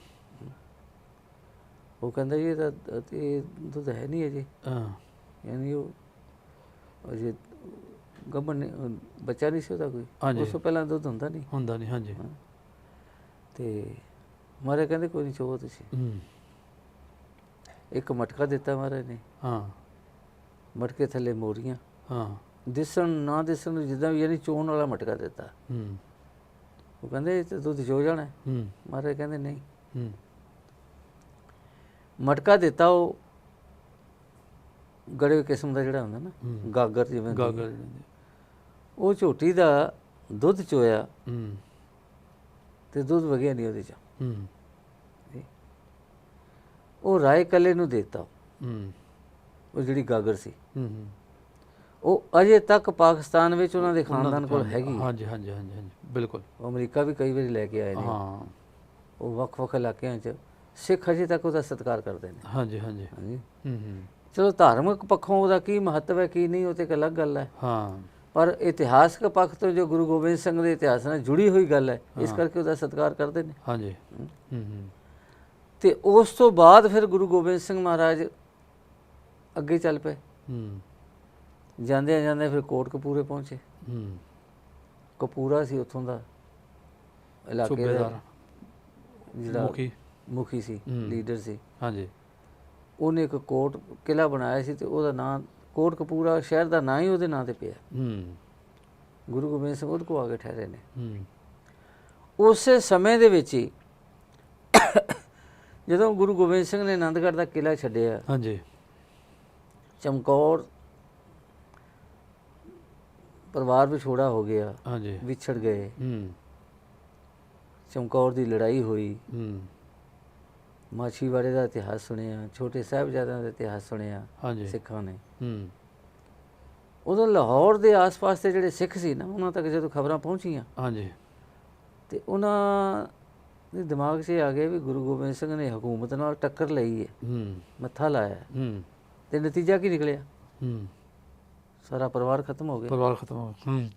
S1: ਉਹ ਕਹਿੰਦਾ ਜੀ ਇਹਦਾ ਇਹ ਦੁੱਧ ਹੈ ਨਹੀਂ ਅਜੇ।
S2: ਹਾਂ।
S1: ਯਾਨੀ ਉਹ ਅਜੇ ਗੱਭਣ ਬੱਚਾ ਨਹੀਂ ਸੀ ਉਹਦਾ ਕੋਈ। ਉਸ ਤੋਂ ਪਹਿਲਾਂ ਦੁੱਧ ਹੁੰਦਾ ਨਹੀਂ।
S2: ਹੁੰਦਾ ਨਹੀਂ ਹਾਂਜੀ।
S1: ਤੇ ਮਹਾਰਾਜ ਕਹਿੰਦੇ ਕੋਈ ਨਹੀਂ ਚੋਵੋ ਤੁਸੀਂ। ਇੱਕ ਮਟਕਾ ਦਿੱਤਾ ਮਹਾਰਾਜ ਨੇ।
S2: ਹਾਂ।
S1: ਮਟਕੇ ਥੱਲੇ ਮੋਰੀਆਂ।
S2: ਹਾਂ।
S1: ਦਿਸਣ ਨਾ ਦਿਸਣ ਜਿੱਦਾਂ ਵੀ ਯਾਨੀ ਚੋਣ ਵਾਲਾ ਮਟਕਾ ਦਿੱਤਾ।
S2: ਹੂੰ।
S1: ਉਹ ਕਹਿੰਦੇ ਤਾਂ ਦੁੱਧ ਚੋ ਜਾਣਾ ਹੈ। ਮਹਾਰਾਜ ਕਹਿੰਦੇ ਨਹੀਂ।
S2: ਹੂੰ।
S1: ਮਟਕਾ ਦਿੱਤਾ ਉਹ ਗੜੇ ਕਿਸਮ ਦਾ ਜਿਹੜਾ ਹੁੰਦਾ ਨਾ। ਗਾਗਰ ਜਿਵੇਂ।
S2: ਗਾਗਰ
S1: ਉਹ ਝੋਟੀ ਦਾ ਦੁੱਧ ਚੋਇਆ।
S2: ਹੂੰ।
S1: ਤੇ ਦੁੱਧ ਵਗਿਆ ਨਹੀਂ ਉਹਦੇ ਚ।
S2: ਹੂੰ।
S1: ਉਹ ਰਾਏ ਕੱਲੇ ਨੂੰ ਦਿੱਤਾ।
S2: ਹੂੰ।
S1: ਉਹ ਜਿਹੜੀ ਗਾਗਰ ਸੀ।
S2: ਹੂੰ ਹੂੰ।
S1: ਉਹ ਅਜੇ ਤੱਕ ਪਾਕਿਸਤਾਨ ਵਿੱਚ ਉਹਨਾਂ ਦੇ ਖਾਨਦਾਨ ਕੋਲ ਹੈਗੀ।
S2: ਹਾਂਜੀ ਹਾਂਜੀ ਹਾਂਜੀ ਹਾਂਜੀ ਬਿਲਕੁਲ।
S1: ਉਹ ਅਮਰੀਕਾ ਵੀ ਕਈ ਵਾਰੀ ਲੈ ਕੇ ਆਏ ਨੇ।
S2: ਹਾਂ।
S1: ਉਹ ਵੱਖ-ਵੱਖ ਇਲਾਕਿਆਂ 'ਚ ਸਿੱਖ ਅਜੇ ਤੱਕ ਉਹਦਾ ਸਤਿਕਾਰ ਕਰਦੇ ਨੇ।
S2: ਹਾਂਜੀ ਹਾਂਜੀ।
S1: ਹਾਂਜੀ।
S2: ਹੂੰ ਹੂੰ।
S1: ਚਲੋ ਧਾਰਮਿਕ ਪੱਖੋਂ ਉਹਦਾ ਕੀ ਮਹੱਤਵ ਹੈ ਕੀ ਨਹੀਂ ਉਹ ਤੇ ਇੱਕ ਅਲੱਗ ਗੱਲ ਹੈ।
S2: ਹਾਂ।
S1: ਪਰ ਇਤਿਹਾਸਕ ਪੱਖ ਤੋਂ ਜੋ ਗੁਰੂ ਗੋਬਿੰਦ ਸਿੰਘ ਦੇ ਇਤਿਹਾਸ ਨਾਲ ਜੁੜੀ ਹੋਈ ਗੱਲ ਹੈ ਇਸ ਕਰਕੇ ਉਹਦਾ ਸਤਿਕਾਰ ਕਰਦੇ ਨੇ।
S2: ਹਾਂਜੀ। ਹੂੰ ਹੂੰ।
S1: ਤੇ ਉਸ ਤੋਂ ਬਾਅਦ ਫਿਰ ਗੁਰੂ ਗੋਬਿੰਦ ਸਿੰਘ ਮਹਾਰਾਜ ਅੱਗੇ ਚੱਲ ਪਏ।
S2: ਹੂੰ।
S1: ਜਾਂਦੇ ਜਾਂਦੇ ਫਿਰ ਕੋਟ ਕਪੂਰੇ ਪਹੁੰਚੇ।
S2: ਹੂੰ।
S1: ਕਪੂਰਾ ਸੀ ਉੱਥੋਂ ਦਾ ਇਲਾਕੇ ਦਾ। ਜਿਹੜਾ
S2: ਮੁਖੀ।
S1: ਮੁਖੀ ਸੀ। ਲੀਡਰ ਸੀ।
S2: ਹਾਂਜੀ।
S1: ਉਹਨੇ ਇੱਕ ਕੋਟ ਕਿਲਾ ਬਣਾਇਆ ਸੀ ਤੇ ਉਹਦਾ ਨਾਂ ਕੋਟ ਕਪੂਰਾ ਸ਼ਹਿਰ ਦਾ ਨਾਂ ਹੀ ਉਹਦੇ ਨਾਂ ਤੇ ਪਿਆ।
S2: ਹੂੰ।
S1: ਗੁਰੂ ਗੋਬਿੰਦ ਸਿੰਘ ਉਹਦੇ ਕੋ ਆ ਕੇ ਠਹਿਰੇ ਨੇ।
S2: ਹੂੰ।
S1: ਉਸੇ ਸਮੇਂ ਦੇ ਵਿੱਚ ਹੀ ਜਦੋਂ ਗੁਰੂ ਗੋਬਿੰਦ ਸਿੰਘ ਨੇ ਆਨੰਦਗੜ੍ਹ ਦਾ ਕਿਲਾ ਛੱਡਿਆ
S2: ਹਾਂਜੀ।
S1: ਚਮਕੌਰ ਪਰਿਵਾਰ ਵਿਛੋੜਾ ਹੋ ਗਿਆ
S2: ਹਾਂਜੀ।
S1: ਵਿਛੜ ਗਏ।
S2: ਹੂੰ।
S1: ਚਮਕੌਰ ਦੀ ਲੜਾਈ ਹੋਈ।
S2: ਹੂੰ।
S1: ਮਾਛੀਵਾੜੇ ਦਾ ਇਤਿਹਾਸ ਸੁਣਿਆ ਛੋਟੇ ਸਾਹਿਬਜ਼ਾਦਿਆਂ ਦਾ ਇਤਿਹਾਸ ਸੁਣਿਆ
S2: ਹਾਂਜੀ।
S1: ਸਿੱਖਾਂ ਨੇ।
S2: ਹੂੰ।
S1: ਉਦੋਂ ਲਾਹੌਰ ਦੇ ਆਸ-ਪਾਸ ਦੇ ਜਿਹੜੇ ਸਿੱਖ ਸੀ ਨਾ ਉਹਨਾਂ ਤੱਕ ਜਦੋਂ ਖਬਰਾਂ ਪਹੁੰਚੀਆਂ
S2: ਹਾਂਜੀ।
S1: ਤੇ ਉਹਨਾਂ ਦੇ ਦਿਮਾਗ 'ਚ ਆ ਗਿਆ ਵੀ ਗੁਰੂ ਗੋਬਿੰਦ ਸਿੰਘ ਨੇ ਹਕੂਮਤ ਨਾਲ ਟੱਕਰ ਲਈ ਹੈ।
S2: ਹੂੰ।
S1: ਮੱਥਾ ਲਾਇਆ।
S2: ਹੂੰ।
S1: ਤੇ ਨਤੀਜਾ ਕੀ ਨਿਕਲਿਆ?
S2: ਹੂੰ।
S1: ਸਾਰਾ ਪਰਿਵਾਰ ਖਤਮ ਹੋ ਗਿਆ।
S2: ਪਰਿਵਾਰ ਖਤਮ ਹੋ ਗਿਆ। ਹੂੰ।